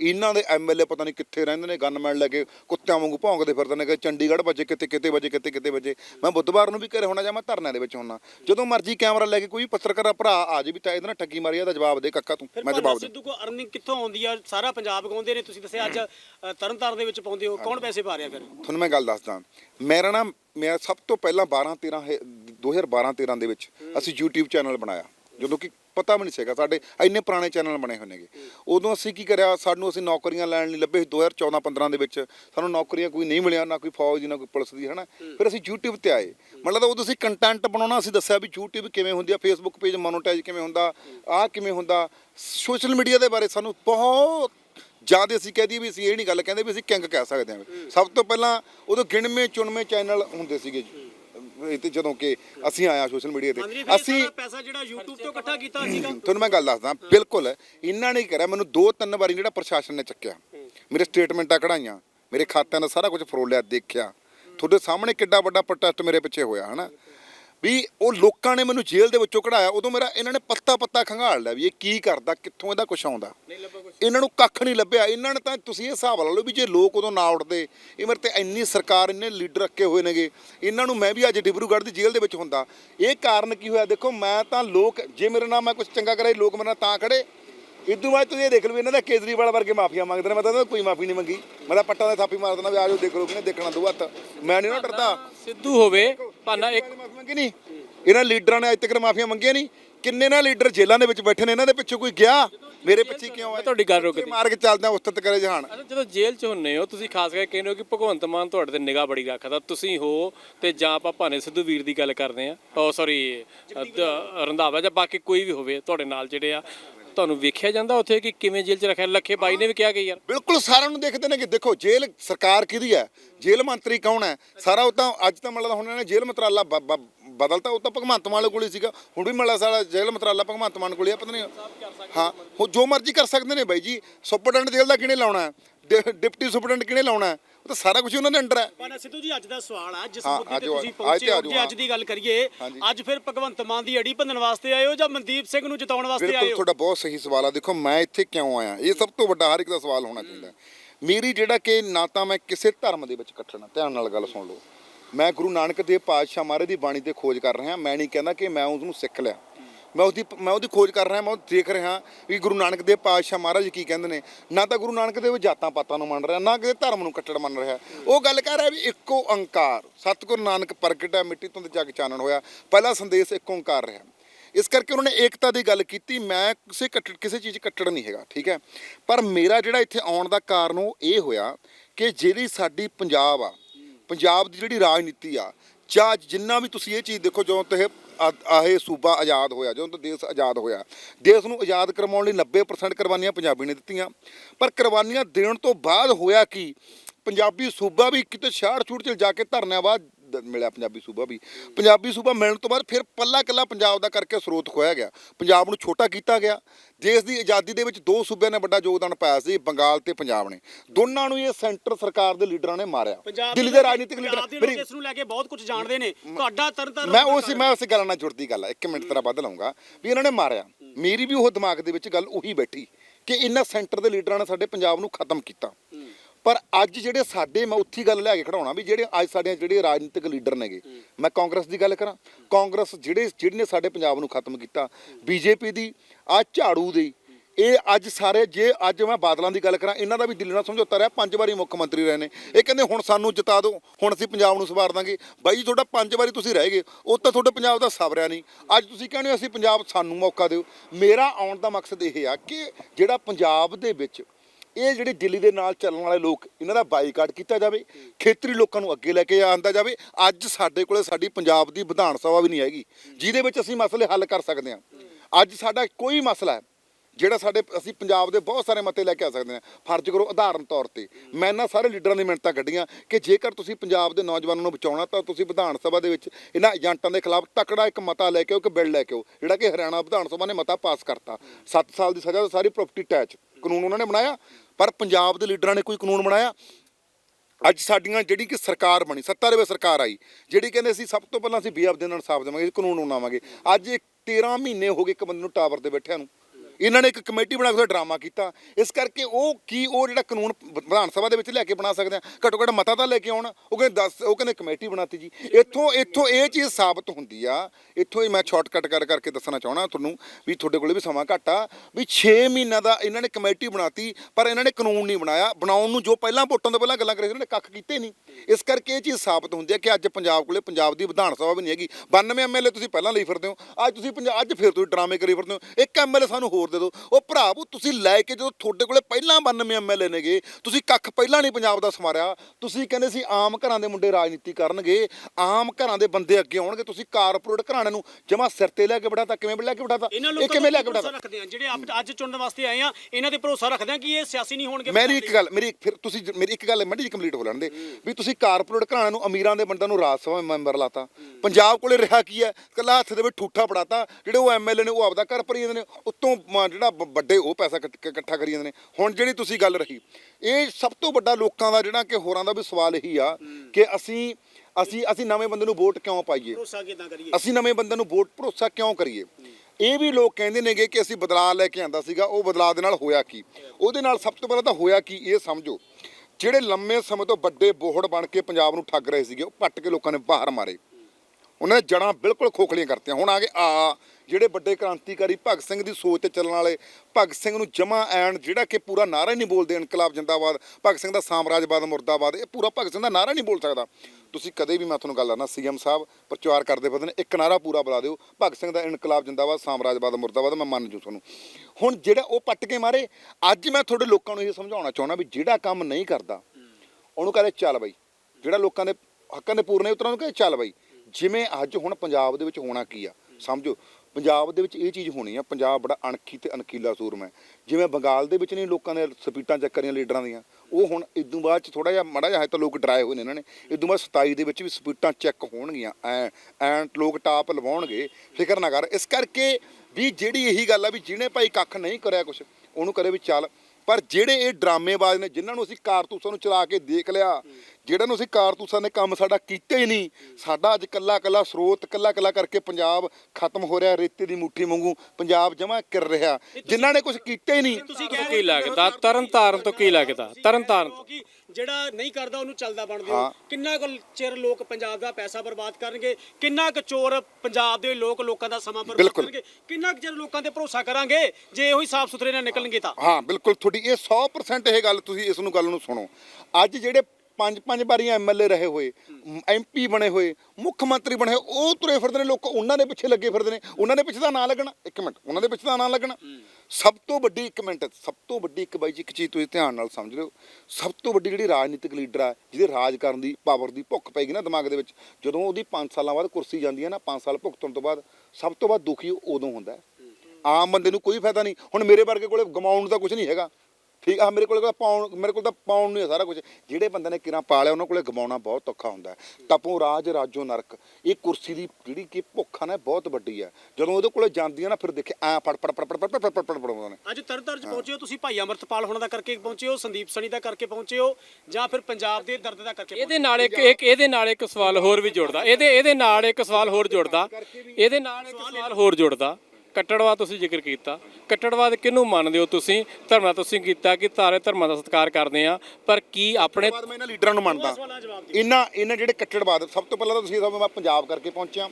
ਇਹਨਾਂ ਦੇ ਐਮਐਲਏ ਪਤਾ ਨਹੀਂ ਕਿੱਥੇ ਰਹਿੰਦੇ ਨੇ ਗਨਮੈਨ ਲੈ ਕੇ ਕੁੱਤਿਆਂ ਵਾਂਗੂ ਭੌਂਕਦੇ ਫਿਰਦੇ ਨੇ ਕਿ ਚੰਡੀਗੜ੍ਹ ਵਜੇ ਕਿਤੇ ਕਿਤੇ ਵਜੇ ਕਿਤੇ ਕਿਤੇ ਵਜੇ। ਮੈਂ ਬੁੱਧਵਾਰ ਨੂੰ ਵੀ ਘਰੇ ਹੋਣਾ ਜਾਂ ਮੈਂ ਧਰਨਿਆਂ ਦੇ ਵਿੱਚ ਹੁੰਨਾ ਜਦੋਂ ਮਰਜ਼ੀ ਕੈਮਰਾ ਲੈ ਕੇ ਕੋਈ ਪੱਤਰਕਾਰ ਭਰਾ ਆ ਜੇ ਵੀ ਤਾਂ ਇਹਦੇ ਨਾਲ ਠੱਗੀ ਮਾਰੀ ਆ ਦਾ ਜਵਾਬ ਦੇ ਕੱਕਾ ਤੂੰ। ਮੈਂ ਜਵਾਬ ਦੇ। ਸਿੱਧੂ ਕੋ ਅਰਨਿੰਗ ਕਿੱਥੋਂ ਆਉਂਦੀ ਆ? ਸਾਰਾ ਪੰਜਾਬ ਗਾਉਂਦੇ ਨੇ ਤੁਸੀਂ ਦੱਸਿਆ ਅੱਜ ਤਰਨਤਾਰਨ ਦੇ ਵਿੱਚ ਪਾਉਂਦੇ ਹੋ। ਕੌਣ ਪੈਸੇ ਪਾ ਰਿਹਾ ਫਿਰ? ਤੁਹਾਨੂੰ ਮੈਂ ਗੱਲ ਦੱਸਦਾ। ਮੇਰਾ ਨਾ ਮੈਂ ਸਭ ਤੋਂ ਪਹਿਲਾਂ 12 13 ਹੈ- 2012 13 ਦੇ ਵਿੱਚ ਅਸੀਂ YouTube ਚੈਨਲ ਬਣਾਇਆ। ਜਦੋਂ ਕਿ ਪਤਾ ਵੀ ਨਹੀਂ ਸੀਗਾ ਸਾਡੇ ਇੰਨੇ ਪੁਰਾਣੇ ਚੈਨਲ ਬਣੇ ਹੋਏ ਨੇਗੇ। ਉਦੋਂ ਅਸੀਂ ਕੀ ਕਰਿਆ ਸਾਨੂੰ ਅਸੀਂ ਨੌਕਰੀਆਂ ਲੈਣ ਲਈ ਲੱਭੇ 2014 15 ਦੇ ਵਿੱਚ। ਸਾਨੂੰ ਨੌਕਰੀਆਂ ਕੋਈ ਨਹੀਂ ਮਿਲਿਆ ਨਾ ਕੋਈ ਫੌਜ ਦੀ ਨਾ ਕੋਈ ਪੁਲਿਸ ਦੀ ਹਨਾ? ਫਿਰ ਅਸੀਂ YouTube ਤੇ ਆਏ। ਮਤਲਬ ਉਦੋਂ ਅਸੀਂ ਕੰਟੈਂਟ ਬਣਾਉਣਾ ਅਸੀਂ ਦੱਸਿਆ ਵੀ YouTube ਕਿਵੇਂ ਹੁੰਦੀ ਆ Facebook ਪੇਜ ਮੋਨੋਟਾਈਜ਼ ਕਿਵੇਂ ਹੁੰਦਾ ਆਹ ਕਿਵੇਂ ਹੁੰਦਾ। ਸੋਸ਼ਲ ਮੀਡੀਆ ਦੇ ਬਾਰੇ ਸਾਨੂੰ ਬਹੁਤ ਜਦ ਅਸੀਂ ਕਹਿ ਦਈਏ ਵੀ ਅਸੀਂ ਇਹ ਨਹੀਂ ਗੱਲ ਕਹਿੰਦੇ ਵੀ ਅਸੀਂ ਕਿੰਗ ਕਹਿ ਸਕਦੇ ਹਾਂ। ਸਭ ਤੋਂ ਪਹਿਲਾਂ ਉਦੋਂ ਗਿਣਵੇਂ ਚੁਣਵੇਂ ਚੈਨਲ ਹੁੰਦੇ ਸੀਗੇ ਜੀ। ਇਹ ਤੇ ਜਦੋਂ ਕਿ ਅਸੀਂ ਆਇਆ ਸੋਸ਼ਲ ਮੀਡੀਆ ਤੇ ਅਸੀਂ ਪੈਸਾ ਜਿਹੜਾ YouTube ਤੋਂ ਇਕੱਠਾ ਕੀਤਾ ਸੀਗਾ। ਤੁਹਾਨੂੰ ਮੈਂ ਗੱਲ ਦੱਸਦਾ ਬਿਲਕੁਲ। ਇਹਨਾਂ ਨੇ ਕਰਿਆ ਮੈਨੂੰ ਦੋ ਤਿੰਨ ਵਾਰੀ ਜਿਹੜਾ ਪ੍ਰਸ਼ਾਸਨ ਨੇ ਚੱਕਿਆ। ਮੇਰੇ ਸਟੇਟਮੈਂਟਾਂ ਕਢਾਈਆਂ ਮੇਰੇ ਖਾਤਿਆਂ ਦਾ ਸਾਰਾ ਕੁਝ ਫਰੋਲਿਆ ਦੇਖਿਆ। ਤੁਹਾਡੇ ਸਾਹਮਣੇ ਕਿੱਡਾ ਵੱਡਾ ਪ੍ਰੋਟੈਸਟ ਮੇਰੇ ਪਿੱਛੇ ਹੋਇਆ ਹਨਾ? ਵੀ ਉਹ ਲੋਕਾਂ ਨੇ ਮੈਨੂੰ ਜੇਲ੍ਹ ਦੇ ਵਿੱਚੋਂ ਕਢਾਇਆ ਉਦੋਂ ਮੇਰਾ ਇਹਨਾਂ ਨੇ ਪੱਤਾ ਪੱਤਾ ਖੰਗਾਲ ਲਿਆ ਵੀ ਇਹ ਕੀ ਕਰਦਾ ਕਿੱਥੋਂ ਇਹਦਾ ਕੁਝ ਆਉਂਦਾ। ਇਹਨਾਂ ਨੂੰ ਕੱਖ ਨਹੀਂ ਲੱਭਿਆ। ਇਹਨਾਂ ਨੇ ਤਾਂ ਤੁਸੀਂ ਇਹ ਹਿਸਾਬ ਲਾ ਲਓ ਵੀ ਜੇ ਲੋਕ ਉਦੋਂ ਨਾ ਉੱਠਦੇ ਇਹ ਮੇਰੇ ਤੇ ਇੰਨੀ ਸਰਕਾਰ ਇੰਨੇ ਲੀਡਰ ਰੱਖੇ ਹੋਏ ਨੇਗੇ। ਇਹਨਾਂ ਨੂੰ ਮੈਂ ਵੀ ਅੱਜ ਡਿਬਰੂਗੜ੍ਹ ਦੀ ਜੇਲ੍ਹ ਦੇ ਵਿੱਚ ਹੁੰਦਾ। ਇਹ ਕਾਰਨ ਕੀ ਹੋਇਆ? ਦੇਖੋ ਮੈਂ ਤਾਂ ਲੋਕ ਜੇ ਮੇਰੇ ਨਾਲ ਮੈਂ ਕੁਝ ਚੰਗਾ ਕਰਾਂ ਲੋਕ ਮੇਰੇ ਨਾਲ ਤਾਂ ਖੜੇ। ਇਦੋਂ ਬਾਅਦ ਤੁਸੀਂ ਇਹ ਦੇਖ ਲਓ ਵੀ ਇਹਨਾਂ ਦਾ ਕੇਜਰੀਵਾਲ ਵਰਗੇ ਮਾਫੀਆ ਮੰਗਦੇ ਨੇ। ਮੈਂ ਤਾਂ ਇਹਨਾਂ ਤੋਂ ਕੋਈ ਮਾਫੀ ਨਹੀਂ ਮੰਗੀ। ਮੈਂ ਤਾਂ ਪੱਟਾਂ ਦੇ ਥਾਪੀ ਮਾਰ ਦੇਣਾ ਵੀ ਆਜੋ ਦੇਖ ਲਓ ਕਿਨੇ ਦੇਖਣਾ ਦੋ ਹੱਥ। ਮੈਂ ਨਹੀਂ ਨਾ ਡਰਦਾ। ਸਿੱਧੂ ਹੋਵੇ ਭਾਨਾ ਇੱਕ ਮਾਫੀ ਮੰਗੀ ਨਹੀਂ। ਇਹਨਾਂ ਲੀਡਰਾਂ ਨੇ ਅੱਜ ਤੱਕ ਮਾਫੀਆਂ ਮੰਗੀਆਂ ਨਹੀਂ। ਕਿੰਨੇ ਨਾ ਲੀਡਰ ਜੇਲ੍ਹਾਂ ਦੇ ਵਿੱਚ ਬੈਠੇ ਨੇ ਇਹਨਾਂ ਦੇ ਪਿੱਛੇ ਕੋਈ ਗਿਆ? ਮੇਰੇ ਪਿੱਛੇ ਕਿਉਂ ਆਇਆ ਤੁਹਾਡੀ ਗੱਲ ਰੁਕਦੀ। ਮਾਰ ਕੇ ਚੱਲਦੇ ਉਸਤਤ ਕਰੇ ਜਹਾਨ। ਜਦੋਂ ਜੇਲ੍ਹ 'ਚ ਹੁੰਨੇ ਹੋ ਤੁਸੀਂ ਖਾਸ ਕਰਕੇ ਕਹਿੰਦੇ ਹੋ ਕਿ ਭਗਵੰਤ ਮਾਨ ਤੁਹਾਡੇ ਤੇ ਨਿਗਾਹ ਬੜੀ ਰੱਖਦਾ। ਤੁਸੀਂ ਹੋ ਤੇ ਜਾਂ ਆਪਾਂ ਭਾਨੇ ਸਿੱਧੂ ਵੀਰ ਦੀ ਗੱਲ ਕਰਦੇ ਆ ਉਹ ਸੌਰੀ ਰੰਧਾਵਾ ਜਾਂ ਬਾਕੀ ਕੋਈ ਵੀ ਹੋਵੇ ਤੁਹਾਡੇ ਨਾਲ ਜਿਹੜੇ ਆ ਤੁਹਾਨੂੰ ਵੇਖਿਆ ਜਾਂਦਾ ਉੱਥੇ ਕਿ ਕਿਵੇਂ ਜੇਲ੍ਹ 'ਚ ਰੱਖਿਆ? ਲੱਖੇ ਬਾਈ ਨੇ ਵੀ ਕਿਹਾ ਕਿ ਯਾਰ। ਬਿਲਕੁਲ, ਸਾਰਿਆਂ ਨੂੰ ਦੇਖਦੇ ਨੇ ਕਿ ਦੇਖੋ, ਜੇਲ੍ਹ ਸਰਕਾਰ ਕਿਹਦੀ ਹੈ? ਜੇਲ੍ਹ ਮੰਤਰੀ ਕੌਣ ਹੈ? ਸਾਰਾ ਉਹ ਤਾਂ ਅੱਜ ਤਾਂ ਮਤਲਬ ਹੁਣ ਇਹਨਾਂ ਨੇ ਜੇਲ੍ਹ ਮੰਤਰਾਲਾ ਬ- ਬ- ਬਦਲਤਾ ਉਹ ਤਾਂ ਭਗਵੰਤ ਮਾਨ ਕੋਲ ਹੀ ਸੀਗਾ। ਹੁਣ ਵੀ ਮਤਲਬ ਸਾਰਾ ਜੇਲ੍ਹ ਮੰਤਰਾਲਾ ਭਗਵੰਤ ਮਾਨ ਕੋਲ ਹੀ ਆ ਪਤਾ ਨਹੀਂ। ਹਾਂ ਉਹ ਜੋ ਮਰਜ਼ੀ ਕਰ ਸਕਦੇ ਨੇ ਬਾਈ ਜੀ। ਸੁਪਰਡੈਂਟ ਜੇਲ੍ਹ ਦਾ ਕਿਹਨੇ ਲਾਉਣਾ ਡਿਪਟੀ ਸੁਪਰਡੈਂਟ ਕਿਹਨੇ ਲਾਉਣਾ ਉਹ ਤਾਂ ਸਾਰਾ ਕੁਝ ਉਹਨਾਂ ਦੇ ਅੰਡਰ ਹੈ। ਪਰ ਸਿੱਧੂ ਜੀ ਅੱਜ ਦਾ ਸਵਾਲ ਆ ਜਿਸ ਮੁੱਦੇ ਤੇ ਤੁਸੀਂ ਪਹੁੰਚੇ ਤੇ ਹੋ ਅੱਜ ਜੇ ਅੱਜ ਦੀ ਗੱਲ ਕਰੀਏ। ਅੱਜ ਫਿਰ ਭਗਵੰਤ ਮਾਨ ਦੀ ਅੜੀ ਭੰਨਣ ਵਾਸਤੇ ਆਏ ਹੋ ਜਾਂ ਮਨਦੀਪ ਸਿੰਘ ਨੂੰ ਜਿਤਾਉਣ ਵਾਸਤੇ ਆਏ ਹੋ? ਤੁਹਾਡਾ ਬਹੁਤ ਸਹੀ ਸਵਾਲ ਆ। ਦੇਖੋ ਮੈਂ ਇੱਥੇ ਕਿਉਂ ਆਇਆ? ਇਹ ਸਭ ਤੋਂ ਵੱਡਾ ਹਰ ਇੱਕ ਦਾ ਸਵਾਲ ਹੋਣਾ ਚਾਹੀਦਾ। ਮੇਰੀ ਜਿਹੜਾ ਕਿ ਨਾ ਤਾਂ ਮੈਂ ਕਿਸੇ ਧਰਮ ਦੇ ਵਿੱਚ ਕੱਟਣਾ ਧਿਆਨ ਨਾਲ ਗੱਲ ਸੁਣ ਲਓ। ਮੈਂ ਗੁਰੂ ਨਾਨਕ ਦੇਵ ਪਾਤਸ਼ਾਹ ਮਹਾਰਾਜ ਦੀ ਬਾਣੀ ਤੇ ਖੋਜ ਕਰ ਰਿਹਾ, ਮੈਂ ਨਹੀਂ ਕਹਿੰਦਾ ਕਿ ਮੈਂ ਉਸ ਨੂੰ ਸਿੱਖ ਲਿਆ। ਮੈਂ ਉਹਦੀ ਮੈਂ ਉਹਦੀ ਖੋਜ ਕਰ ਰਿਹਾ, ਮੈਂ ਉਹ ਦੇਖ ਰਿਹਾ ਵੀ ਗੁਰੂ ਨਾਨਕ ਦੇਵ ਪਾਤਸ਼ਾਹ ਮਹਾਰਾਜ ਕੀ ਕਹਿੰਦੇ ਨੇ। ਨਾ ਤਾਂ ਗੁਰੂ ਨਾਨਕ ਦੇਵ ਜਾਤਾਂ ਪਾਤਾਂ ਨੂੰ ਮੰਨ ਰਿਹਾ, ਨਾ ਕਿਸੇ ਧਰਮ ਨੂੰ ਕੱਟੜ ਮੰਨ ਰਿਹਾ। ਉਹ ਗੱਲ ਕਰ ਰਿਹਾ ਵੀ ਇੱਕੋ ਓੰਕਾਰ, ਸਤਿਗੁਰੂ ਨਾਨਕ ਪ੍ਰਗਟ ਹੈ, ਮਿੱਟੀ ਤੋਂ ਤੇ ਜਗ ਚਾਨਣ ਹੋਇਆ। ਪਹਿਲਾ ਸੰਦੇਸ਼ ਇੱਕੋ ਓੰਕਾਰ ਰਿਹਾ। ਇਸ ਕਰਕੇ ਉਹਨਾਂ ਨੇ ਏਕਤਾ ਦੀ ਗੱਲ ਕੀਤੀ, ਮੈਂ ਕਿਸੇ ਕੱਟੜ ਕਿਸੇ ਚੀਜ਼ 'ਚ ਕੱਟੜ ਨਹੀਂ ਹੈਗਾ, ਠੀਕ ਹੈ? ਪਰ ਮੇਰਾ ਜਿਹੜਾ ਇੱਥੇ ਆਉਣ ਦਾ ਕਾਰਨ ਉਹ ਇਹ ਹੋਇਆ ਕਿ ਜਿਹੜੀ ਸਾਡੀ ਪੰਜਾਬ ਆ ਪੰਜਾਬ ਦੀ ਜਿਹੜੀ ਰਾਜਨੀਤੀ ਆ, ਜਾਂ ਜਿੰਨਾ ਵੀ ਤੁਸੀਂ ਇਹ ਚੀਜ਼ ਦੇਖੋ, ਜਦੋਂ ਤੋਂ ਇਹ ਆ- ਆਹ ਸੂਬਾ ਆਜ਼ਾਦ ਹੋਇਆ, ਜਦੋਂ ਤੋਂ ਦੇਸ਼ ਆਜ਼ਾਦ ਹੋਇਆ, ਦੇਸ਼ ਨੂੰ ਆਜ਼ਾਦ ਕਰਵਾਉਣ ਲਈ 90% ਕੁਰਬਾਨੀਆਂ ਪੰਜਾਬੀ ਨੇ ਦਿੱਤੀਆਂ। ਪਰ ਕੁਰਬਾਨੀਆਂ ਦੇਣ ਤੋਂ ਬਾਅਦ ਹੋਇਆ ਕੀ? ਪੰਜਾਬੀ ਸੂਬਾ ਵੀ ਕਿਤੇ ਛਾੜ ਛੂੜ ਚ ਜਾ ਕੇ ਧਰਨਿਆਂ ਬਾਅਦ ਦ- ਮਿਲਿਆ ਪੰਜਾਬੀ ਸੂਬਾ ਵੀ। ਪੰਜਾਬੀ ਸੂਬਾ ਮਿਲਣ ਤੋਂ ਬਾਅਦ ਫਿਰ ਪੱਲਾ ਕੱਲਾ ਪੰਜਾਬ ਦਾ ਕਰਕੇ ਸਰੋਤ ਖੋਇਆ ਗਿਆ। ਪੰਜਾਬ ਨੂੰ ਛੋਟਾ ਕੀਤਾ ਗਿਆ। ਦੇਸ਼ ਦੀ ਆਜ਼ਾਦੀ ਦੇ ਵਿੱਚ ਦੋ ਸੂਬਿਆਂ ਨੇ ਵੱਡਾ ਯੋਗਦਾਨ ਪਾਇਆ ਸੀ ਬੰਗਾਲ ਤੇ ਪੰਜਾਬ ਨੇ। ਦੋਨਾਂ ਨੂੰ ਇਹ ਸੈਂਟਰ ਸਰਕਾਰ ਦੇ ਲੀਡਰਾਂ ਨੇ ਮਾਰਿਆ। ਦਿੱਲੀ ਦੇ ਲੋਕ- ਰਾਜਨੀਤਿਕ ਲੀਡਰ ਪੰਜਾਬ ਦੇ ਮੇਰੀ ਲੋਕ ਇਸ ਨੂੰ ਲੈ ਕੇ ਬਹੁਤ ਕੁਝ ਜਾਣਦੇ ਨੇ। ਤੁਹਾਡਾ ਤਰਨਤਾਰਨ ਮੈਂ ਉਸ ਮੈਂ ਉਸ ਗੱਲ ਨਾਲ ਜੁੜਦੀ ਗੱਲ ਆ। ਇੱਕ ਮਿੰਟ ਤੇਰਾ ਵੱਧ ਲਾਉਂਗਾ। ਵੀ ਇਹਨਾਂ ਨੇ ਮਾਰਿਆ। ਮੇਰੀ ਵੀ ਉਹ ਦਿਮਾਗ ਦੇ ਵਿੱਚ ਗੱਲ ਉਹੀ ਬੈਠੀ ਕਿ ਇਹਨਾਂ ਸੈਂਟਰ ਦੇ ਲੀਡਰਾਂ ਨੇ ਸਾਡੇ ਪੰਜਾਬ ਨੂੰ ਖਤਮ ਕੀਤਾ। ਪਰ ਅੱਜ ਜਿਹੜੇ ਸਾਡੇ, ਮੈਂ ਉੱਥੀ ਗੱਲ ਲੈ ਕੇ ਖੜਾਉਣਾ ਵੀ ਜਿਹੜੇ ਅੱਜ ਸਾਡੇ ਜਿਹੜੇ ਰਾਜਨੀਤਿਕ ਲੀਡਰ ਨੇਗੇ, ਮੈਂ ਕਾਂਗਰਸ ਦੀ ਗੱਲ ਕਰਾਂ। ਕਾਂਗਰਸ ਜਿਹੜੇ ਜਿਹੜੇ ਨੇ ਸਾਡੇ ਪੰਜਾਬ ਨੂੰ ਖਤਮ ਕੀਤਾ, ਬੀਜੇਪੀ ਦੀ ਆ ਝਾੜੂ ਦੀ, ਇਹ ਅੱਜ ਸਾਰੇ ਜੇ ਅੱਜ ਮੈਂ ਬਾਦਲਾਂ ਦੀ ਗੱਲ ਕਰਾਂ, ਇਹਨਾਂ ਦਾ ਵੀ ਦਿੱਲੀ ਨਾਲ ਸਮਝੌਤਾ ਰਿਹਾ, ਪੰਜ ਵਾਰੀ ਮੁੱਖ ਮੰਤਰੀ ਰਹੇ ਨੇ। ਇਹ ਕਹਿੰਦੇ ਹੁਣ ਸਾਨੂੰ ਜਿਤਾ ਦਿਓ, ਹੁਣ ਅਸੀਂ ਪੰਜਾਬ ਨੂੰ ਸਵਾਰ ਦਾਂਗੇ। ਬਾਈ ਜੀ, ਤੁਹਾਡਾ ਪੰਜ ਵਾਰੀ ਤੁਸੀਂ ਰਹਿ ਗਏ, ਉਹ ਤਾਂ ਤੁਹਾਡੇ ਪੰਜਾਬ ਦਾ ਸਵਰਿਆ ਨਹੀਂ। ਅੱਜ ਤੁਸੀਂ ਕਹਿੰਦੇ ਹੋ ਅਸੀਂ ਪੰਜਾਬ ਸਾਨੂੰ ਮੌਕਾ ਦਿਓ। ਮੇਰਾ ਆਉਣ ਦਾ ਮਕਸਦ ਇਹ ਆ ਕਿ ਜਿਹੜਾ ਪੰਜਾਬ ਦੇ ਵਿੱਚ ਇਹ ਜਿਹੜੇ ਦਿੱਲੀ ਦੇ ਨਾਲ ਚੱਲਣ ਵਾਲੇ ਲੋਕ, ਇਹਨਾਂ ਦਾ ਬਾਈਕਾਟ ਕੀਤਾ ਜਾਵੇ, ਖੇਤਰੀ ਲੋਕਾਂ ਨੂੰ ਅੱਗੇ ਲੈ ਕੇ ਆਂਦਾ ਜਾਵੇ। ਅੱਜ ਸਾਡੇ ਕੋਲੇ ਸਾਡੀ ਪੰਜਾਬ ਦੀ ਵਿਧਾਨ ਸਭਾ ਵੀ ਨਹੀਂ ਹੈਗੀ, ਜਿਹਦੇ ਵਿੱਚ ਅਸੀਂ ਮਸਲੇ ਹੱਲ ਕਰ ਸਕਦੇ ਹਾਂ। ਅੱਜ ਸਾਡਾ ਕੋਈ ਮਸਲਾ ਹੈ, ਜਿਹੜਾ ਸਾਡੇ, ਅਸੀਂ ਪੰਜਾਬ ਦੇ ਬਹੁਤ ਸਾਰੇ ਮਤੇ ਲੈ ਕੇ ਆ ਸਕਦੇ ਹਾਂ। ਫਰਜ਼ ਕਰੋ ਉਦਾਹਰਨ ਤੌਰ ਤੇ, ਮੈਂ ਇਹਨਾਂ ਸਾਰੇ ਲੀਡਰਾਂ ਦੀ ਮਿਹਨਤਾਂ ਕੱਢੀਆਂ ਕਿ ਜੇਕਰ ਤੁਸੀਂ ਪੰਜਾਬ ਦੇ ਨੌਜਵਾਨਾਂ ਨੂੰ ਬਚਾਉਣਾ, ਤਾਂ ਤੁਸੀਂ ਵਿਧਾਨ ਸਭਾ ਦੇ ਵਿੱਚ ਇਹਨਾਂ ਏਜੰਟਾਂ ਦੇ ਖਿਲਾਫ ਤਕੜਾ ਇੱਕ ਮਤਾ ਲੈ ਕੇ ਆਓ, ਇੱਕ ਬਿੱਲ ਲੈ ਕੇ ਆਓ, ਜਿਹੜਾ ਕਿ ਹਰਿਆਣਾ ਵਿਧਾਨ ਸਭਾ ਨੇ ਮਤਾ ਪਾਸ ਕਰਤਾ। 7 ਸਾਲ ਦੀ ਸਜ਼ਾ ਤੇ ਸਾਰੀ ਪ੍ਰਾਪਰਟੀ ਟੈਚ ਕਾਨੂੰਨ ਉਹਨਾਂ ਨੇ ਬਣਾਇਆ, ਪਰ ਪੰਜਾਬ ਦੇ ਲੀਡਰਾਂ ਨੇ ਕੋਈ ਕਾਨੂੰਨ ਬਣਾਇਆ। ਅੱਜ ਸਾਡੀਆਂ ਜਿਹੜੀ ਕਿ ਸਰਕਾਰ ਬਣੀ ਸੱਤਾ ਰੁਪਏ ਸਰਕਾਰ ਆਈ, ਜਿਹੜੀ ਕਹਿੰਦੇ ਅਸੀਂ ਸਭ ਤੋਂ ਪਹਿਲਾਂ ਅਸੀਂ ਬੀਐਫ ਦੇ ਨਾਲ ਇਨਸਾਫ ਦੇਵਾਂਗੇ ਕਾਨੂੰਨ ਬਣਾਵਾਂਗੇ। ਅੱਜ ਇਹ 13 ਮਹੀਨੇ ਹੋ ਗਏ ਇੱਕ ਬੰਦੇ ਨੂੰ ਟਾਵਰ ਤੇ ਬੈਠਿਆਂ ਨੂੰ। ਇਹਨਾਂ ਨੇ ਇੱਕ ਕਮੇਟੀ ਬਣਾ ਕੇ ਡਰਾਮਾ ਕੀਤਾ। ਇਸ ਕਰਕੇ ਉਹ ਕੀ ਉਹ ਜਿਹੜਾ ਕਾਨੂੰਨ ਵਿਧਾਨ ਸਭਾ ਦੇ ਵਿੱਚ ਲੈ ਕੇ ਬਣਾ ਸਕਦੇ ਆ, ਘੱਟੋ ਘੱਟ ਮਤਾ ਤਾਂ ਲੈ ਕੇ ਆਉਣ। ਉਹ ਕਹਿੰਦੇ 10 ਉਹ ਕਹਿੰਦੇ ਕਮੇਟੀ ਬਣਾਤੀ ਜੀ। ਇੱਥੋਂ ਇੱਥੋਂ ਇਹ ਚੀਜ਼ ਸਾਬਤ ਹੁੰਦੀ ਆ। ਇੱਥੋਂ ਹੀ ਮੈਂ ਸ਼ਾਰਟਕਟ ਕਰ ਕਰਕੇ ਦੱਸਣਾ ਚਾਹਣਾ ਤੁਹਾਨੂੰ ਵੀ ਤੁਹਾਡੇ ਕੋਲੇ ਵੀ ਸਮਾਂ ਘੱਟ ਆ, ਵੀ 6 ਮਹੀਨਿਆਂ ਦਾ ਇਹਨਾਂ ਨੇ ਕਮੇਟੀ ਬਣਾਤੀ, ਪਰ ਇਹਨਾਂ ਨੇ ਕਾਨੂੰਨ ਨਹੀਂ ਬਣਾਇਆ। ਬਣਾਉਣ ਨੂੰ ਜੋ ਪਹਿਲਾਂ ਵੋਟਾਂ ਤੋਂ ਪਹਿਲਾਂ ਗੱਲਾਂ ਕਰੀ ਸੀ ਉਹਨਾਂ ਨੇ ਕੱਖ ਕੀਤੇ ਨਹੀਂ। ਇਸ ਕਰਕੇ ਇਹ ਚੀਜ਼ ਸਾਬਤ ਹੁੰਦੀ ਹੈ ਕਿ ਅੱਜ ਪੰਜਾਬ ਕੋਲੇ ਪੰਜਾਬ ਦੀ ਵਿਧਾਨ ਸਭਾ ਵੀ ਨਹੀਂ ਹੈਗੀ। 92 ਐਮਐਲਏ ਤੁਸੀਂ ਪਹਿਲਾਂ ਲਈ ਫਿਰਦੇ ਹੋ, ਅੱਜ ਤੁਸੀਂ ਪੰਜਾਬ ਅੱਜ ਫਿਰ ਤੁਸੀਂ ਡਰਾਮੇ ਕਰੀ ਫਿਰਦੇ ਹੋ। ਇੱਕ ਐਮਐਲਏ ਸਾਨੂੰ ਹੋਰ ਹੋਰ ਦੇ ਦਿਓ ਉਹ ਭਰਾਵੋ ਤੁਸੀਂ ਲੈ ਕੇ ਜਦੋਂ ਤੁਹਾਡੇ ਕੋਲੇ ਪਹਿਲਾਂ 92 ਐਮਐਲਏ ਨੇਗੇ ਤੁਸੀਂ ਕੱਖ ਪਹਿਲਾਂ ਨਹੀਂ ਪੰਜਾਬ ਦਾ ਸਮਾਰਿਆ। ਤੁਸੀਂ ਕਹਿੰਦੇ ਸੀ ਆਮ ਘਰਾਂ ਦੇ ਮੁੰਡੇ ਰਾਜਨੀਤੀ ਕਰਨਗੇ ਆਮ ਘਰਾਂ ਦੇ ਬੰਦੇ ਅੱਗੇ ਆਉਣਗੇ ਤੁਸੀਂ ਕਾਰਪੋਰੇਟ ਘਰਾਣੇ ਨੂੰ ਜਮਾ ਸਿਰ ਤੇ ਲੈ ਕੇ ਬਿਠਾਤਾ ਕਿਵੇਂ ਲੈ ਕੇ ਬਿਠਾਤਾ? ਇਹ ਕਿਵੇਂ ਲੈ ਕੇ ਬਿਠਾਤਾ? ਰੱਖਦੇ ਆ ਜਿਹੜੇ ਆਪ- ਅੱਜ ਚੁਣਨ ਵਾਸਤੇ ਆਏ ਆ ਇਹਨਾਂ ਤੇ ਭਰੋਸਾ ਰੱਖਦੇ ਆ ਕਿ ਇਹ ਸਿਆਸੀ ਨਹੀਂ ਹੋਣਗੇ ਮੇਰੀ ਇੱਕ ਗੱਲ ਮੇਰੀ ਫਿਰ ਤੁਸੀਂ ਮੇਰੀ ਇੱਕ ਗੱਲ ਮੰਡੀ ਜੀ ਕੰਪਲੀਟ ਹੋ ਲੈਣ ਦੇ। ਵੀ ਤੁਸੀਂ ਕਾਰਪੋਰੇਟ ਘਰਾਣਿਆਂ ਨੂੰ ਅਮੀਰਾਂ ਦੇ ਬੰਦਿਆਂ ਨੂੰ ਰਾਜ ਸਭਾ ਮੈਂਬਰ ਲਾਤਾ। ਪੰਜਾਬ ਕੋਲੇ ਰਿਹਾ ਕੀ ਹੈ? ਕੱਲਾ ਹੱਥ ਦੇ ਵਿੱਚ ਠੂਠਾ ਫੜਾਤਾ ਜਿਹੜੇ ਉਹ ਐਮਐਲਏ ਨੇ ਉਹ ਆਪਦਾ ਘਰ ਭਰੀ ਜਾਂਦੇ ਨੇ ਉੱਤੋਂ ਮ- ਜਿਹੜਾ ਵੱਡੇ ਉਹ ਪੈਸਾ ਇਕੱਠ- ਇਕੱਠਾ ਕਰੀ ਜਾਂਦੇ ਨੇ। ਹੁਣ ਜਿਹੜੀ ਤੁਸੀਂ ਗੱਲ ਰਹੀ ਇਹ ਸਭ ਤੋਂ ਵੱਡਾ ਲੋਕਾਂ ਦਾ ਜਿਹੜਾ ਕਿ ਹੋਰਾਂ ਦਾ ਵੀ ਸਵਾਲ ਇਹੀ ਆ ਕਿ ਅਸੀਂ ਅਸੀਂ ਅਸੀਂ ਨਵੇਂ ਬੰਦੇ ਨੂੰ ਵੋਟ ਕਿਉਂ ਪਾਈਏ? ਭਰੋਸਾ ਕਿਦਾਂ ਕਰੀਏ? ਅਸੀਂ ਨਵੇਂ ਬੰਦੇ ਨੂੰ ਵੋਟ ਭਰੋਸਾ ਕਿਉਂ ਕਰੀਏ? ਇਹ ਵੀ ਲੋਕ ਕਹਿੰਦੇ ਨੇਗੇ ਕਿ ਅਸੀਂ ਬਦਲਾਅ ਲੈ ਕੇ ਆਂਦਾ ਸੀਗਾ ਉਹ ਬਦਲਾਅ ਦੇ ਨਾਲ ਹੋਇਆ ਕੀ? ਉਹਦੇ ਨਾਲ ਸਭ ਤੋਂ ਪਹਿਲਾਂ ਤਾਂ ਹੋਇਆ ਕੀ ਇਹ ਸਮਝੋ ਜਿਹੜੇ ਲੰਮੇ ਸਮੇਂ ਤੋਂ ਵੱਡੇ ਬੋਹੜ ਬਣ ਕੇ ਪੰਜਾਬ ਨੂੰ ਠੱਗ ਰਹੇ ਸੀਗੇ ਉਹ ਪੱਟ ਕੇ ਲੋਕਾਂ ਨੇ ਬਾਹਰ ਮਾਰੇ। ਉਹਨਾਂ ਨੇ ਜੜਾਂ ਬਿਲਕੁਲ ਖੋਖਲੀਆਂ ਕਰਤੀਆਂ। ਹੁਣ ਆ ਗਏ ਆ, ਜਿਹੜੇ ਵੱਡੇ ਕ੍ਰਾਂਤੀਕਾਰੀ ਭਗਤ ਸਿੰਘ ਦੀ ਸੋਚ ਤੇ ਚੱਲਣ ਵਾਲੇ ਭਗਤ ਸਿੰਘ ਨੂੰ ਜਮਾ ਐਨ ਜਿਹੜਾ ਕਿ ਪੂਰਾ ਨਾਰਾ ਹੀ ਨਹੀਂ ਬੋਲਦੇ, ਇਨਕਲਾਬ ਜਿੰਦਾਬਾਦ, ਭਗਤ ਸਿੰਘ ਦਾ ਸਾਮਰਾਜਵਾਦ, ਮੁਰਦਾਬਾਦ, ਇਹ ਪੂਰਾ ਭਗਤ ਸਿੰਘ ਦਾ ਨਾਰਾ ਨਹੀਂ ਬੋਲ ਸਕਦਾ। ਤੁਸੀਂ ਕਦੇ ਵੀ ਮੈਂ ਤੁਹਾਨੂੰ ਗੱਲ ਆਣਾ ਸੀਐਮ ਸਾਹਿਬ ਪ੍ਰਚਾਰ ਕਰਦੇ ਫਿਰਦੇ ਨੇ, ਇੱਕ ਨਾਰਾ ਪੂਰਾ ਬੁਲਾ ਦਿਓ। ਭਗਤ ਸਿੰਘ ਦਾ ਇਨਕਲਾਬ ਜਿੰਦਾਬਾਦ, ਸਾਮਰਾਜਵਾਦ, ਮੁਰਦਾਬਾਦ, ਮੈਂ ਮੰਨ ਜੂ ਤੁਹਾਨੂੰ। ਹੁਣ ਜਿਹੜਾ ਉਹ ਪੱਟ ਕੇ ਮਾਰੇ, ਅੱਜ ਮੈਂ ਤੁਹਾਡੇ ਲੋਕਾਂ ਨੂੰ ਇਹ ਸਮਝਾਉਣਾ ਚਾਹੁੰਦਾ ਵੀ ਜਿਹੜਾ ਕੰਮ ਨਹੀਂ ਕਰਦਾ, ਉਹਨੂੰ ਕਹਿੰਦੇ ਚੱਲ ਬਾਈ। ਜਿਹੜਾ ਲੋਕਾਂ ਦੇ ਹੱਕਾਂ ਦੇ ਪੂਰਨੇ ਉਤਰਾਂ ਨੂੰ ਕਹਿੰਦੇ ਚੱਲ ਬਾਈ। ਜਿਵੇਂ ਅੱਜ ਹੁਣ ਪੰਜਾਬ ਦੇ ਵਿੱਚ ਹੋਣਾ ਕੀ ਆ, ਸਮਝੋ, ਪੰਜਾਬ ਦੇ ਵਿੱਚ ਇਹ ਚੀਜ਼ ਹੋਣੀ ਆ, ਪੰਜਾਬ ਬੜਾ ਅਣਖੀ ਤੇ ਅਣਖੀਲਾ ਸੂਰਮ ਹੈ। ਜਿਵੇਂ ਬੰਗਾਲ ਦੇ ਵਿੱਚ ਨਹੀਂ ਲੋਕਾਂ ਨੇ ਸਪੀਟਾਂ ਚੱਕ ਕਰੀਆਂ ਲੀਡਰਾਂ ਦੀਆਂ, ਉਹ ਹੁਣ ਇਦੋਂ ਬਾਅਦ ਚ ਥੋੜਾ ਜਿਹਾ, ਮਾੜਾ ਜਿਹਾ ਹੈ ਤਾਂ ਲੋਕ ਡਰਾਏ ਹੋਏ ਨੇ ਇਹਨਾਂ ਨੇ, ਇਦੋਂ ਬਾਅਦ 27 ਦੇ ਵਿੱਚ ਵੀ ਸਪੀਟਾਂ ਚੈੱਕ ਹੋਣਗੀਆਂ, ਐ ਐ ਲੋਕ ਟਾਪ ਲਵਾਉਣਗੇ, ਫਿਕਰ ਨਾ ਕਰ। ਇਸ ਕਰਕੇ ਵੀ ਜਿਹੜੀ ਇਹੀ ਗੱਲ ਆ ਵੀ ਜਿਹਨੇ ਭਾਈ ਕੱਖ ਨਹੀਂ ਕਰਿਆ ਕੁਛ, ਉਹਨੂੰ ਕਰੇ ਵੀ ਚੱਲ ਪਰ ਜਿਹੜੇ ਇਹ ਡਰਾਮੇਬਾਜ਼ ਨੇ ਜਿਨ੍ਹਾਂ ਨੂੰ ਅਸੀਂ ਕਾਰਤੂਸਾਂ ਨੂੰ ਚਲਾ ਕੇ ਦੇਖ ਲਿਆ ਜਿਹੜਾ ਨੂੰ ਅਸੀਂ ਕਾਰਤੂਸਾਂ ਨੇ ਕੰਮ ਸਾਡਾ ਕੀਤਾ ਹੀ ਨਹੀਂ ਸਾਡਾ ਅੱਜ ਕੱਲਾ ਕੱਲਾ ਸਰੋਤ ਕੱਲਾ ਕੱਲਾ ਕਰਕੇ ਪੰਜਾਬ ਖਤਮ ਹੋ ਰਿਹਾ ਰੇਤੇ ਦੀ ਮੁੱਠੀ ਵਾਂਗੂ ਪੰਜਾਬ ਜਮਾ ਕਰ ਰਿਹਾ। ਜਿਨ੍ਹਾਂ ਨੇ ਕੁਝ ਕੀਤਾ ਹੀ ਨਹੀਂ। ਤੁਸੀਂ ਕੀ ਲੱਗਦਾ ਤਰਨ ਤਾਰਨ ਤੋਂ ਕੀ ਲੱਗਦਾ ਤਰਨ ਤਾਰਨ ਤੋਂ। ਕਿ ਜਿਹੜਾ ਨਹੀਂ ਕਰਦਾ ਉਹਨੂੰ ਚੱਲਦਾ ਬਣਦੇ ਹਾਂ। ਹੋ। ਕਿੰਨਾ ਕੁ ਚਿਰ ਲੋਕ ਪੰਜਾਬ ਦਾ ਪੈਸਾ ਬਰਬਾਦ ਕਰਨਗੇ? ਕਿੰਨਾ ਕੁ ਚੋਰ ਪੰਜਾਬ ਦੇ ਲੋਕ ਲੋਕਾਂ ਦਾ ਸਮਾਂ ਬਰਬਾਦ ਬਿਲਕੁਲ। ਕਰਨਗੇ? ਕਿੰਨਾ ਕੁ ਚਿਰ ਲੋਕਾਂ ਤੇ ਭਰੋਸਾ ਕਰਾਂਗੇ ਜੇ ਇਹੋ ਹੀ ਸਾਫ਼ ਸੁਥਰੇ ਨਾਲ ਨਿਕਲਣਗੇ ਤਾਂ? ਹਾਂ ਬਿਲਕੁਲ। ਤੁਹਾਡੀ ਇਹ 100% ਇਹ ਗੱਲ ਤੁਸੀਂ ਇਸ ਨੂੰ ਗੱਲ ਨੂੰ ਸੁਣੋ। ਅੱਜ ਜਿਹੜੇ ਪੰਜ ਪੰਜ ਵਾਰੀਆਂ ਐਮਐਲਏ ਰਹੇ ਹੋਏ ਐਮਪੀ ਬਣੇ ਹੋਏ ਮੁੱਖ ਮੰਤਰੀ ਬਣੇ ਹੋਏ ਉਹ ਤੁਰੇ ਫਿਰਦੇ ਨੇ ਲੋਕ ਉਹਨਾਂ ਦੇ ਪਿੱਛੇ ਲੱਗੇ ਫਿਰਦੇ ਨੇ। ਉਹਨਾਂ ਦੇ ਪਿੱਛੇ ਦਾ ਨਾਂ ਲੱਗਣਾ। ਇੱਕ ਮਿੰਟ ਉਹਨਾਂ ਦੇ ਪਿੱਛੇ ਦਾ ਨਾਂ ਲੱਗਣਾ। ਸਭ ਤੋਂ ਵੱਡੀ ਇੱਕ ਮਿੰਟ ਸਭ ਤੋਂ ਵੱਡੀ ਇੱਕ ਬਾਈ ਜੀ ਇੱਕ ਚੀਜ਼ ਤੁਸੀਂ ਧਿਆਨ ਨਾਲ ਸਮਝ ਲਿਓ। ਸਭ ਤੋਂ ਵੱਡੀ ਜਿਹੜੀ ਰਾਜਨੀਤਿਕ ਲੀਡਰ ਆ ਜਿਹਦੇ ਰਾਜ ਕਰਨ ਦੀ ਪਾਵਰ ਦੀ ਭੁੱਖ ਪੈਗੀ ਨਾ ਦਿਮਾਗ ਦੇ ਵਿੱਚ ਜਦੋਂ ਉਹਦੀ 5 ਸਾਲਾਂ ਬਾਅਦ ਕੁਰਸੀ ਜਾਂਦੀ ਹੈ ਨਾ 5 ਸਾਲ ਭੁਗਤਣ ਤੋਂ ਬਾਅਦ ਸਭ ਤੋਂ ਵੱਧ ਦੁਖੀ ਉਦੋਂ ਹੁੰਦਾ ਆਮ ਬੰਦੇ ਨੂੰ ਕੋਈ ਫਾਇਦਾ ਨਹੀਂ। ਹੁਣ ਮੇਰੇ ਵਰਗੇ ਕੋਲੇ ਗਮਾਉਣ ਤਾਂ ਕੁਝ ਨਹੀਂ ਹੈਗਾ। ਠੀਕ ਆ ਮੇਰੇ ਕੋਲੇ ਤਾਂ ਪਾਉਣ ਮੇਰੇ ਕੋਲ ਤਾਂ ਪਾਉਣ ਨੂੰ ਹੀ ਸਾਰਾ ਕੁਝ ਜਿਹੜੇ ਬੰਦੇ ਨੇ ਕਿਰਾਂ ਪਾਲਿਆ ਉਹਨਾਂ ਕੋਲੇ ਗਮਾਉਣਾ ਬਹੁਤ ਔਖਾ ਹੁੰਦਾ ਤਪੋ ਰਾਜ ਰਾਜੋ ਨਰਕ। ਇਹ ਕੁਰਸੀ ਦੀ ਜਿਹੜੀ ਕਿ ਭੁੱਖ ਆ ਨਾ ਬਹੁਤ ਵੱਡੀ ਹੈ ਜਦੋਂ ਉਹਦੇ ਕੋਲੇ ਜਾਂਦੀਆਂ ਨਾ ਫਿਰ ਦੇਖੇ ਐ ਫੜ ਫੜ ਫੜ ਫੜ ਫੜ ਫੜ ਫੜ ਫੜ ਫੜ ਨੇ ਅੱਜ ਤਰਨਤਾਰਨ ਚ ਪਹੁੰਚੇ ਹੋ ਤੁਸੀਂ ਭਾਈ ਅਮਰਤਪਾਲ ਹੋਣਾ ਦਾ ਕਰਕੇ ਪਹੁੰਚੇ ਹੋ ਸੰਦੀਪ ਸਣੀ ਦਾ ਕਰਕੇ ਪਹੁੰਚੇ ਹੋ ਜਾਂ ਫਿਰ ਪੰਜਾਬ ਦੇ ਦਰਦ ਦਾ ਕਰਕੇ ਇਹਦੇ ਨਾਲ ਇੱਕ ਇੱਕ ਇਹਦੇ ਨਾਲ ਇੱਕ ਸਵਾਲ ਹੋਰ ਵੀ ਜੁੜਦਾ। ਇਹਦੇ ਇਹਦੇ ਨਾਲ ਇੱਕ ਸਵਾਲ ਹੋਰ ਜੁੜਦਾ। ਇਹਦੇ ਨਾਲ ਇੱਕ ਸਵਾਲ ਹੋਰ ਜੁੜਦਾ। ਕੱਟੜਵਾਦ ਤੁਸੀਂ ਜ਼ਿਕਰ ਕੀਤਾ। ਕੱਟੜਵਾਦ ਕਿਹਨੂੰ ਮੰਨਦੇ ਹੋ ਤੁਸੀਂ? ਧਰਮਾਂ ਤੁਸੀਂ ਕੀਤਾ ਕਿ ਤਾਰੇ ਧਰਮਾਂ ਦਾ ਸਤਿਕਾਰ ਕਰਦੇ ਆ ਪਰ ਕੀ ਆਪਣੇ ਬਾਅਦ ਮੈਂ ਇਹਨਾਂ ਲੀਡਰਾਂ ਨੂੰ ਮੰਨਦਾ। ਇਹਨਾਂ ਇਹਨਾਂ ਜਿਹੜੇ ਕੱਟੜਵਾਦ ਸਭ ਤੋਂ ਪਹਿਲਾਂ ਤਾਂ ਤੁਸੀਂ ਸਭ ਮੈਂ ਪੰਜਾਬ ਕਰਕੇ ਪਹੁੰਚਿਆ।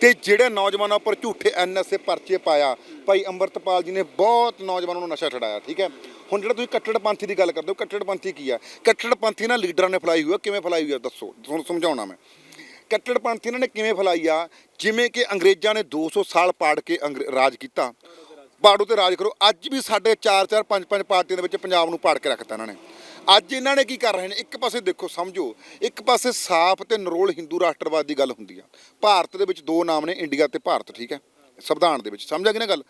ਤੇ ਜਿਹੜੇ ਨੌਜਵਾਨਾਂ ਉੱਪਰ ਝੂਠੇ ਐਨਐਸਏ ਪਰਚੇ ਪਾਇਆ ਭਾਈ ਅੰਮ੍ਰਿਤਪਾਲ ਜੀ ਨੇ ਬਹੁਤ ਨੌਜਵਾਨਾਂ ਨੂੰ ਨਸ਼ਾ ਛਡਾਇਆ ਠੀਕ ਹੈ? ਹੁਣ ਜਿਹੜਾ ਤੁਸੀਂ ਕੱਟੜਪੰਥੀ ਦੀ ਗੱਲ ਕਰਦੇ ਹੋ ਕੱਟੜਪੰਥੀ ਕੀ ਆ ਕੱਟੜਪੰਥੀ ਨਾ ਲੀਡਰਾਂ ਨੇ ਫੈਲਾਈ ਹੋਈ ਆ ਕਿਵੇਂ ਫੈਲਾਈ ਹੋਈ ਆ ਦੱਸੋ ਤੁਹਾਨੂੰ ਸਮਝਾਉਣਾ ਮੈਂ। ਕੱਟੜਪੰਥੀ ਇਹਨਾਂ ਨੇ ਕਿਵੇਂ ਫੈਲਾਈ ਆ? ਜਿਵੇਂ ਕਿ ਅੰਗਰੇਜ਼ਾਂ ਨੇ 200 ਸਾਲ ਪਾੜ ਕੇ ਅੰਗਰੇ- ਰਾਜ ਕੀਤਾ। ਪਾੜੋ ਤੇ ਰਾਜ ਕਰੋ। ਅੱਜ ਵੀ ਸਾਡੇ 4 4 5 5 ਪਾਰਟੀਆਂ ਦੇ ਵਿੱਚ ਪੰਜਾਬ ਨੂੰ ਪਾੜ ਕੇ ਰੱਖਤਾ ਇਹਨਾਂ ਨੇ। ਅੱਜ ਇਹਨਾਂ ਨੇ ਕੀ ਕਰ ਰਹੇ ਨੇ? ਇੱਕ ਪਾਸੇ ਦੇਖੋ, ਸਮਝੋ, ਇੱਕ ਪਾਸੇ ਸਾਫ਼ ਤੇ ਨਰੋਲ ਹਿੰਦੂ ਰਾਸ਼ਟਰਵਾਦ ਦੀ ਗੱਲ ਹੁੰਦੀ ਆ। ਭਾਰਤ ਦੇ ਵਿੱਚ ਦੋ ਨਾਮ ਨੇ, ਇੰਡੀਆ ਤੇ ਭਾਰਤ, ਠੀਕ ਹੈ? ਸੰਵਿਧਾਨ ਦੇ ਵਿੱਚ। ਸਮਝਿਆ ਕਿ ਨਾ ਗੱਲ?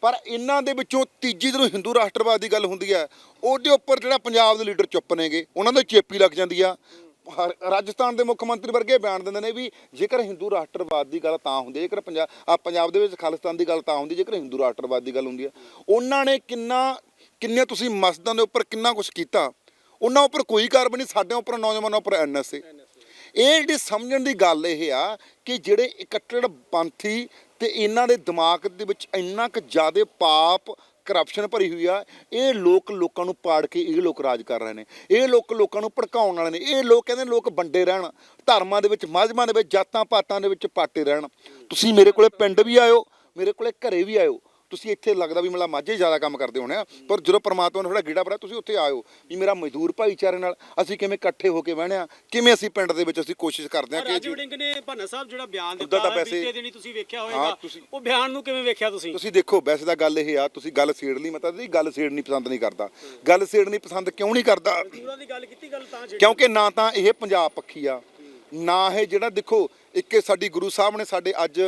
ਪਰ ਇਹਨਾਂ ਦੇ ਵਿੱਚੋਂ ਤੀਜੀ ਜਦੋਂ ਹਿੰਦੂ ਰਾਸ਼ਟਰਵਾਦ ਦੀ ਗੱਲ ਹੁੰਦੀ ਹੈ ਉਹਦੇ ਉੱਪਰ ਜਿਹੜਾ ਪੰਜਾਬ ਦੇ ਲੀਡਰ ਚੁੱਪ ਨੇਗੇ, ਉਹਨਾਂ ਦੇ ਚੇਪੀ ਲੱਗ ਜਾਂਦੀ ਆ। ਹਰ- ਰਾਜਸਥਾਨ ਦੇ ਮੁੱਖ ਮੰਤਰੀ ਵਰਗੇ ਬਿਆਨ ਦਿੰਦੇ ਨੇ ਵੀ ਜੇਕਰ ਹਿੰਦੂ ਰਾਸ਼ਟਰਵਾਦ ਦੀ ਗੱਲ ਤਾਂ ਹੁੰਦੀ ਹੈ, ਜੇਕਰ ਪੰਜਾਬ ਆ ਪੰਜਾਬ ਦੇ ਵਿੱਚ ਖਾਲਿਸਤਾਨ ਦੀ ਗੱਲ ਤਾਂ ਹੁੰਦੀ ਜੇਕਰ ਹਿੰਦੂ ਰਾਸ਼ਟਰਵਾਦ ਦੀ ਗੱਲ ਹੁੰਦੀ ਹੈ, ਉਹਨਾਂ ਨੇ ਕਿੰਨਾ, ਕਿੰਨੇ ਤੁਸੀਂ ਮਸਜਿਦਾਂ ਦੇ ਉੱਪਰ ਕਿੰਨਾ ਕੁਝ ਕੀਤਾ? ਉਹਨਾਂ ਉੱਪਰ ਕੋਈ ਕਾਰਵਾਈ ਨਹੀਂ, ਸਾਡੇ ਉੱਪਰ, ਨੌਜਵਾਨਾਂ ਉੱਪਰ ਐਨਐਸਏ ਇਹ ਜਿਹੜੀ ਸਮਝਣ ਦੀ ਗੱਲ ਇਹ ਆ ਕਿ ਜਿਹੜੇ ਇਕੱਟੜ ਪੰਥੀ ਤੇ ਇਹਨਾਂ ਦੇ ਦਿਮਾਗ ਦੇ ਵਿੱਚ ਇੰਨਾ ਕੁ ਜ਼ਿਆਦਾ ਪਾਪ ਕਰਪਸ਼ਨ ਭਰੀ ਹੋਈ ਆ, ਇਹ ਲੋਕ ਲੋਕਾਂ ਨੂੰ ਪਾੜ ਕੇ ਇਹ ਲੋਕ ਰਾਜ ਕਰ ਰਹੇ ਨੇ, ਇਹ ਲੋਕ ਲੋਕਾਂ ਨੂੰ ਭੜਕਾਉਣ ਵਾਲੇ ਨੇ, ਇਹ ਲੋਕ ਕਹਿੰਦੇ ਲੋਕ ਵੰਡੇ ਰਹਿਣ, ਧਰਮਾਂ ਦੇ ਵਿੱਚ ਮਜ਼ਹਬਾਂ ਦੇ ਵਿੱਚ ਜਾਤਾਂ ਪਾਤਾਂ ਦੇ ਵਿੱਚ ਪਾਟੇ ਰਹਿਣ। ਤੁਸੀਂ ਮੇਰੇ ਕੋਲੇ ਪਿੰਡ ਵੀ ਆਇਓ, ਮੇਰੇ ਕੋਲੇ ਘਰੇ ਵੀ ਆਇਓ ਤੁਸੀਂ ਇੱਥੇ ਲੱਗਦਾ ਵੀ ਮਤਲਬ ਮਾਝੇ ਜ਼ਿਆਦਾ ਕੰਮ ਕਰਦੇ ਹੋਣੇ ਆ ਪਰ ਜਦੋਂ ਪ੍ਰਮਾਤਮਾ ਨੇ ਥੋੜਾ ਗੀੜਾ ਭਰਿਆ ਤੁਸੀਂ ਉੱਥੇ ਆਇਓ ਵੀ ਮੇਰਾ ਮਜ਼ਦੂਰ ਭਾਈਚਾਰੇ ਨਾਲ ਅਸੀਂ ਕਿਵੇਂ ਇਕੱਠੇ ਹੋ ਕੇ ਬਹਿਣੇ ਆ ਕਿਵੇਂ ਅਸੀਂ ਪਿੰਡ ਦੇ ਵਿੱਚ ਅਸੀਂ ਕੋਸ਼ਿਸ਼ ਕਰਦੇ ਆ ਕਿ ਰਾਜੂ ਵੜਿੰਗ ਨੇ ਭਾਨਾ ਸਾਹਿਬ ਜਿਹੜਾ ਬਿਆਨ ਦਿੱਤਾ ਬੀਤੇ ਦਿਨੀ ਤੁਸੀਂ ਵੇਖਿਆ ਹੋਵੇਗਾ ਉਹ ਬਿਆਨ ਨੂੰ ਕਿਵੇਂ ਵੇਖਿਆ ਤੁਸੀਂ? ਤੁਸੀਂ ਦੇਖੋ ਵੈਸੇ ਤਾਂ ਗੱਲ ਇਹ ਆ ਤੁਸੀਂ ਗੱਲ ਛੇੜ ਲਈ ਮੈਂ ਤਾਂ ਇਹਦੀ ਗੱਲ ਛੇੜਨੀ ਪਸੰਦ ਨਹੀਂ ਕਰਦਾ। ਗੱਲ ਛੇੜਨੀ ਪਸੰਦ ਕਿਉਂ ਨਹੀਂ ਕਰਦਾ? ਮਜ਼ਦੂਰਾਂ ਦੀ ਗੱਲ ਕੀਤੀ ਗੱਲ ਤਾਂ ਕਿਉਂਕਿ ਨਾ ਤਾਂ ਇਹ ਪੰਜਾਬ ਪੱਖੀ ਆ ਨਾ ਇਹ ਜਿਹੜਾ ਦੇਖੋ ਇੱਕ ਸਾਡੀ ਗੁਰੂ ਸਾਹਿਬ ਨੇ ਸਾਡੇ ਅੱਜ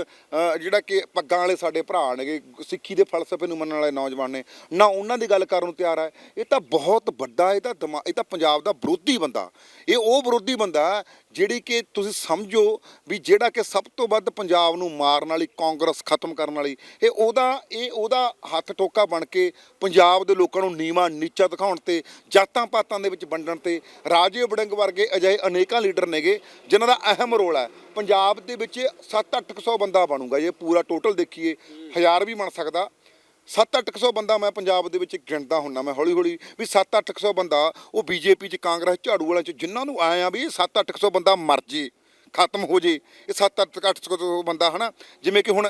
ਜਿਹੜਾ ਕਿ ਪੱਗਾਂ ਵਾਲੇ ਸਾਡੇ ਭਰਾ ਨੇਗੇ, ਸਿੱਖੀ ਦੇ ਫਲਸਫੇ ਨੂੰ ਮੰਨਣ ਵਾਲੇ ਨੌਜਵਾਨ ਨੇ। ਨਾ ਉਹਨਾਂ ਦੀ ਗੱਲ ਕਰਨ ਨੂੰ ਤਿਆਰ ਹੈ ਇਹ ਤਾਂ ਬਹੁਤ ਵੱਡਾ, ਇਹ ਤਾਂ ਦਿਮਾ- ਇਹ ਤਾਂ ਪੰਜਾਬ ਦਾ ਵਿਰੋਧੀ ਬੰਦਾ। ਇਹ ਉਹ ਵਿਰੋਧੀ ਬੰਦਾ ਜਿਹੜੀ ਕਿ ਤੁਸੀਂ ਸਮਝੋ ਵੀ ਜਿਹੜਾ ਕਿ ਸਭ ਤੋਂ ਵੱਧ ਪੰਜਾਬ ਨੂੰ ਮਾਰਨ ਵਾਲੀ, ਕਾਂਗਰਸ ਖਤਮ ਕਰਨ ਵਾਲੀ, ਇਹ ਉਹਦਾ ਇਹ ਉਹਦਾ ਹੱਥ ਟੋਕਾ ਬਣ ਕੇ ਪੰਜਾਬ ਦੇ ਲੋਕਾਂ ਨੂੰ ਨੀਵਾਂ ਨੀਚਾ ਦਿਖਾਉਣ ਤੇ, ਜਾਤਾਂ ਪਾਤਾਂ ਦੇ ਵਿੱਚ ਵੰਡਣ ਤੇ, ਰਾਜੇ ਵੜਿੰਗ ਵਰਗੇ ਅਜਿਹੇ ਅਨੇਕਾਂ ਲੀਡਰ ਨੇਗੇ, ਜਿਨ੍ਹਾਂ ਦਾ ਅਹਿਮ ਰੋਲ ਹੈ ਪੰਜਾਬ ਦੇ ਵਿੱਚ 7-800 ਬੰਦਾ ਬਣੂਗਾ, ਜੇ ਪੂਰਾ ਟੋਟਲ ਦੇਖੀਏ, ਹਜ਼ਾਰ ਵੀ ਬਣ ਸਕਦਾ। 7-800 ਬੰਦਾ ਮੈਂ ਪੰਜਾਬ ਦੇ ਵਿੱਚ ਗਿਣਦਾ ਹੁੰਨਾ ਮੈਂ ਹੌਲੀ ਹੌਲੀ ਵੀ 7-800 ਬੰਦਾ ਉਹ ਬੀਜੇਪੀ ਚ, ਕਾਂਗਰਸ ਝਾੜੂ ਵਾਲਿਆਂ ਚ, ਜਿਨ੍ਹਾਂ ਨੂੰ ਆਏ ਆ ਵੀ ਇਹ 7-800 ਬੰਦਾ ਮਰ ਜੇ। ਖਤਮ ਹੋ ਜੇ ਇਹ 7-800 ਬੰਦਾ ਹਨਾ ਜਿਵੇਂ ਕਿ ਹੁਣ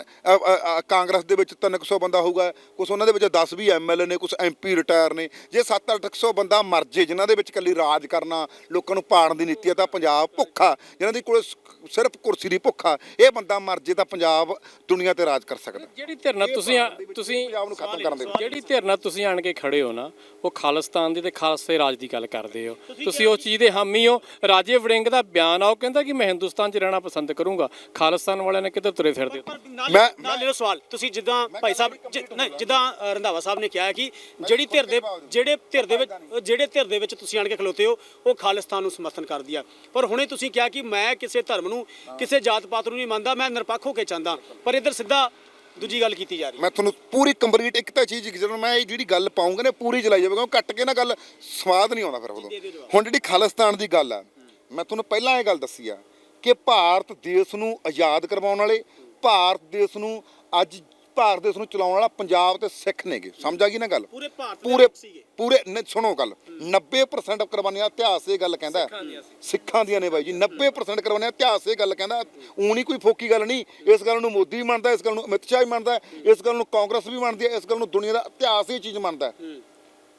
ਕਾਂਗਰਸ ਦੇ ਵਿੱਚ 300 ਬੰਦਾ ਹੋਊਗਾ ਕੁਝ ਉਹਨਾਂ ਦੇ ਵਿੱਚ 10 ਵੀ ਐਮਐਲਏ ਨੇ ਕੁਝ ਐਮਪੀ ਰਿਟਾਇਰ ਨੇ ਜੇ 7-800 ਬੰਦਾ ਮਰ ਜੇ ਜਿਨ੍ਹਾਂ ਦੇ ਵਿੱਚ ਕੱਲੀ ਰਾਜ ਕਰਨਾ ਲੋਕਾਂ ਨੂੰ ਪਾੜਨ ਦੀ ਨੀਤੀ ਆ ਤਾਂ ਪੰਜਾਬ ਭੁੱਖਾ ਜਿਨ੍ਹਾਂ ਦੀ ਕੋਲ ਸਿਰਫ ਕੁਰਸੀ ਦੀ ਭੁੱਖਾ ਇਹ ਬੰਦਾ ਮਰ ਜੇ ਤਾਂ ਪੰਜਾਬ ਦੁਨੀਆ ਤੇ ਰਾਜ ਕਰ ਸਕਦਾ। ਜਿਹੜੀ ਧਿਰ ਨਾਲ ਤੁਸੀਂ ਤੁਸੀਂ ਪੰਜਾਬ ਨੂੰ ਖਤਮ ਕਰਨ ਦੇ ਜਿਹੜੀ ਧਿਰ ਨਾਲ ਤੁਸੀਂ ਆਣ ਕੇ ਖੜੇ ਹੋ ਨਾ ਉਹ ਖਾਲਿਸਤਾਨ ਦੀ ਤੇ ਖਾਲਸੇ ਰਾਜ ਦੀ ਗੱਲ ਕਰਦੇ ਹੋ। ਤੁਸੀਂ ਉਸ ਚੀਜ਼ ਦੇ ਹਾਮੀ ਹੋ। ਰਾਜੇ ਵੜਿੰਗ ਦਾ ਬਿਆਨ ਆ ਉਹ ਕਹਿੰਦਾ ਕਿ ਮੈਂ ਹਿੰਦੁਸਤਾਨ 'ਚ ਰਹਿਣਾ ਪਸੰਦ ਕਰੂੰਗਾ। ਖਾਲਿਸਤਾਨ ਵਾਲਿਆਂ ਨੇ ਕਿਤੇ ਤੁਰੇ ਫਿਰਦੇ ਮੈਂ- ਨਾਲ ਲਓ ਸਵਾਲ। ਤੁਸੀਂ ਜਿੱਦਾਂ ਭਾਈ ਸਾਹਿਬ ਨਹੀਂ ਜਿੱਦਾਂ ਰੰਧਾਵਾ ਸਾਹਿਬ ਨੇ ਕਿਹਾ ਕਿ ਜਿਹੜੀ ਧਿਰ ਦੇ ਜਿਹੜੇ ਧਿਰ ਦੇ ਵਿੱਚ ਜਿਹੜੇ ਧਿਰ ਦੇ ਵਿੱਚ ਤੁਸੀਂ ਆਣ ਕੇ ਖਲੋਤੇ ਹੋ ਉਹ ਖਾਲਿਸਤਾਨ ਨੂੰ ਸਮਰਥਨ ਕਰਦੀ ਆ। ਪਰ ਹੁਣੇ ਤੁਸੀਂ ਕਿਹਾ ਕਿ ਮੈਂ ਕਿਸੇ ਧਰਮ ਨੂੰ ਕਿਸੇ ਜਾਤ ਪਾਤ ਨੂੰ ਨਹੀਂ ਮੰਨਦਾ ਮੈਂ ਨਿਰਪੱਖ ਹੋ ਕੇ ਚਾਹੁੰਦਾ। ਪਰ ਇੱਧਰ ਸਿੱਧਾ ਦੂਜੀ ਗੱਲ ਕੀਤੀ ਜਾ ਰਹੀ ਮੈਂ ਤੁਹਾਨੂੰ ਪੂਰੀ ਕੰਪਲੀਟ ਇੱਕ ਤਾਂ ਚੀਜ਼ ਜਦੋਂ ਮੈਂ ਇਹ ਜਿਹੜੀ ਗੱਲ ਪਾਉਂਗਾ ਨਾ ਪੂਰੀ ਚਲਾਈ ਜਾਵੇ ਕਿਉਂਕਿ ਕੱਟ ਕੇ ਨਾ ਗੱਲ ਸਵਾਦ ਨਹੀਂ ਆਉਂਦਾ ਫਿਰ ਉਦੋਂ। ਹੁਣ ਜਿਹੜੀ ਖਾਲਿਸਤਾਨ ਦੀ ਗੱਲ ਆ ਮੈਂ ਤੁਹਾਨੂੰ ਪਹਿਲਾਂ ਇਹ ਗੱਲ ਦੱਸੀ ਆ ਕਿ ਭਾਰਤ ਦੇਸ਼ ਨੂੰ ਆਜ਼ਾਦ ਕਰਵਾਉਣ ਵਾਲੇ ਭਾਰਤ ਦੇਸ਼ ਨੂੰ ਅੱਜ ਭਾਰਤ ਦੇਸ਼ ਨੂੰ ਚਲਾਉਣ ਵਾਲਾ ਪੰਜਾਬ ਤੇ ਸਿੱਖ ਨੇਗੇ। ਸਮਝ ਆ ਗਈ ਨਾ ਗੱਲ? ਪੂਰੇ ਭਾਰਤ ਪੂਰੇ। ਪੂਰੇ ਸੁਣੋ ਗੱਲ। 90% ਕੁਰਬਾਨੀਆਂ ਇਤਿਹਾਸ ਇਹ ਗੱਲ ਕਹਿੰਦਾ। ਸਿੱਖਾਂ ਦੀਆਂ ਨੇ ਬਾਈ ਜੀ 90% ਕੁਰਬਾਨੀਆਂ ਇਤਿਹਾਸ ਇਹ ਗੱਲ ਕਹਿੰਦਾ। ਊਂ ਨਹੀਂ ਕੋਈ ਫੋਕੀ ਗੱਲ ਨਹੀਂ ਇਸ ਗੱਲ ਨੂੰ ਮੋਦੀ ਮੰਨਦਾ ਇਸ ਗੱਲ ਨੂੰ ਅਮਿਤ ਸ਼ਾਹ ਵੀ ਮੰਨਦਾ ਇਸ ਗੱਲ ਨੂੰ ਕਾਂਗਰਸ ਵੀ ਮੰਨਦੀ ਹੈ ਇਸ ਗੱਲ ਨੂੰ ਦੁਨੀਆ ਦਾ ਇਤਿਹਾਸ ਇਹ ਚੀਜ਼ ਮੰਨਦਾ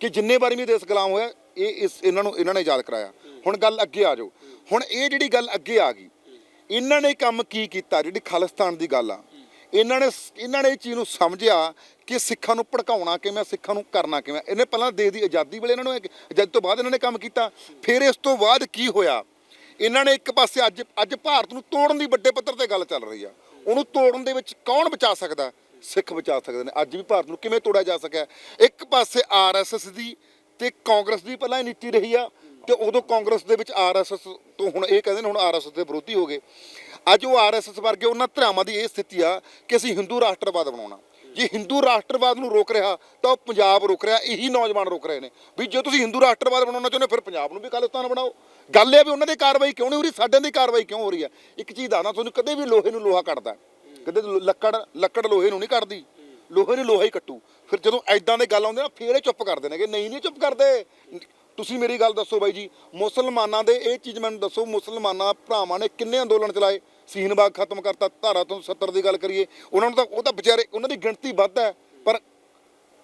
ਕਿ ਜਿੰਨੇ ਵਾਰੀ ਵੀ ਦੇਸ਼ ਗੁਲਾਮ ਹੋਇਆ ਇਹ ਇਸ ਇਹਨਾਂ ਨੂੰ ਇਹਨਾਂ ਨੇ ਯਾਦ ਕਰਾਇਆ। ਹੁਣ ਗੱਲ ਅੱਗੇ ਆ ਜਾਓ। ਹੁਣ ਇਹ ਜਿਹੜੀ ਗੱਲ ਅੱਗੇ ਆ ਗਈ ਇਹਨਾਂ ਨੇ ਕੰਮ ਕੀ ਕੀਤਾ? ਜਿਹੜੀ ਖਾਲਿਸਤਾਨ ਦੀ ਗੱਲ ਆ। ਇਹਨਾਂ ਨੇ ਇਹਨਾਂ ਨੇ ਇਹ ਚੀਜ਼ ਨੂੰ ਸਮਝਿਆ ਕਿ ਸਿੱਖਾਂ ਨੂੰ ਭੜਕਾਉਣਾ ਕਿਵੇਂ ਸਿੱਖਾਂ ਨੂੰ ਕਰਨਾ ਕਿਵੇਂ ਇਹਨੇ ਪਹਿਲਾਂ ਦੇਸ਼ ਦੀ ਆਜ਼ਾਦੀ ਵੇਲੇ ਇਹਨਾਂ ਨੂੰ ਇਹ- ਆਜ਼ਾਦੀ ਤੋਂ ਬਾਅਦ ਇਹਨਾਂ ਨੇ ਕੰਮ ਕੀਤਾ। ਫਿਰ ਇਸ ਤੋਂ ਬਾਅਦ ਕੀ ਹੋਇਆ? ਇਹਨਾਂ ਨੇ ਇੱਕ ਪਾਸੇ ਅੱਜ ਅੱਜ ਭਾਰਤ ਨੂੰ ਤੋੜਨ ਦੀ ਵੱਡੇ ਪੱਧਰ ਤੇ ਗੱਲ ਚੱਲ ਰਹੀ ਆ। ਉਹਨੂੰ ਤੋੜਨ ਦੇ ਵਿੱਚ ਕੌਣ ਬਚਾ ਸਕਦਾ? ਸਿੱਖ ਬਚਾ ਸਕਦੇ ਨੇ। ਅੱਜ ਵੀ ਭਾਰਤ ਨੂੰ ਕਿਵੇਂ ਤੋੜਿਆ ਜਾ ਸਕਿਆ? ਇੱਕ ਪਾਸੇ ਆਰਐਸਐਸ ਦੀ ਤੇ ਕਾਂਗਰਸ ਦੀ ਪਹਿਲਾਂ ਇਹ ਨੀਤੀ ਰਹੀ ਆ। ਤੇ ਉਦੋਂ ਕਾਂਗਰਸ ਦੇ ਵਿੱਚ ਆਰਐਸਐਸ ਤੋਂ ਹੁਣ ਇਹ ਕਹਿੰਦੇ ਨੇ ਹੁਣ ਆਰਐਸਐਸ ਦੇ ਵਿਰੋਧੀ ਹੋ ਗਏ। ਅੱਜ ਉਹ ਆਰਐਸਐਸ ਵਰਗੇ ਉਹਨਾਂ ਧਰਾਵਾਂ ਦੀ ਇਹ ਸਥਿਤੀ ਆ ਕਿ ਅਸੀਂ ਹਿੰਦੂ ਰਾਸ਼ਟਰਵਾਦ ਬਣਾਉਣਾ। ਜੇ ਹਿੰਦੂ ਰਾਸ਼ਟਰਵਾਦ ਨੂੰ ਰੋਕ ਰਿਹਾ ਤਾਂ ਉਹ ਪੰਜਾਬ ਰੋਕ ਰਿਹਾ ਇਹੀ ਨੌਜਵਾਨ ਰੋਕ ਰਹੇ ਨੇ। ਵੀ ਜੇ ਤੁਸੀਂ ਹਿੰਦੂ ਰਾਸ਼ਟਰਵਾਦ ਬਣਾਉਣਾ ਚਾਹੁੰਦੇ ਹੋ, ਫਿਰ ਪੰਜਾਬ ਨੂੰ ਵੀ ਖਾਲਿਸਤਾਨ ਬਣਾਓ। ਗੱਲ ਇਹ ਵੀ ਉਹਨਾਂ ਦੀ ਕਾਰਵਾਈ ਕਿਉਂ ਨਹੀਂ ਹੋ ਰਹੀ? ਸਾਡਿਆਂ ਦੀ ਕਾਰਵਾਈ ਕਿਉਂ ਹੋ ਰਹੀ ਹੈ ਇੱਕ ਚੀਜ਼ ਦੱਸਦਾ ਤੁਹਾਨੂੰ ਕਦੇ ਵੀ ਲੋਹੇ ਨੂੰ ਲੋਹਾ ਕੱਟਦਾ। ਕਦੇ ਲੱਕੜ ਲੱਕੜ ਲੋਹੇ ਨੂੰ ਨਹੀਂ ਕੱਟਦੀ। ਲੋਹੇ ਨੂੰ ਲੋਹਾ ਹੀ ਕੱਟੂ। ਫਿਰ ਜਦੋਂ ਐਦਾਂ ਦੇ ਗੱਲ ਆਉਂਦੇ ਨਾ ਫੇਰ ਇਹ ਚੁੱਪ ਕਰਦੇ ਨੇਗੇ। ਨਹੀਂ ਨਹੀਂ ਚੁੱਪ ਕਰਦੇ। ਤੁਸੀਂ ਮੇਰੀ ਗੱਲ ਦੱਸੋ ਬਾਈ ਜੀ, ਮੁਸਲਮਾਨਾਂ ਦੇ ਇਹ ਚੀਜ਼ ਮੈਨੂੰ ਦੱਸੋ, ਮੁਸਲਮਾਨਾਂ ਭਰਾਵਾਂ ਨੇ ਕਿੰਨੇ ਅੰਦੋਲਨ ਚਲਾਏ? ਸੀਨਬਾਗ ਖਤਮ ਕਰਤਾ, ਧਾਰਾ ਤੋਂ 70 ਦੀ ਗੱਲ ਕਰੀਏ। ਉਹਨਾਂ ਨੂੰ ਤਾਂ, ਉਹ ਤਾਂ ਵਿਚਾਰੇ, ਉਹਨਾਂ ਦੀ ਗਿਣਤੀ ਵੱਧ ਹੈ, ਪਰ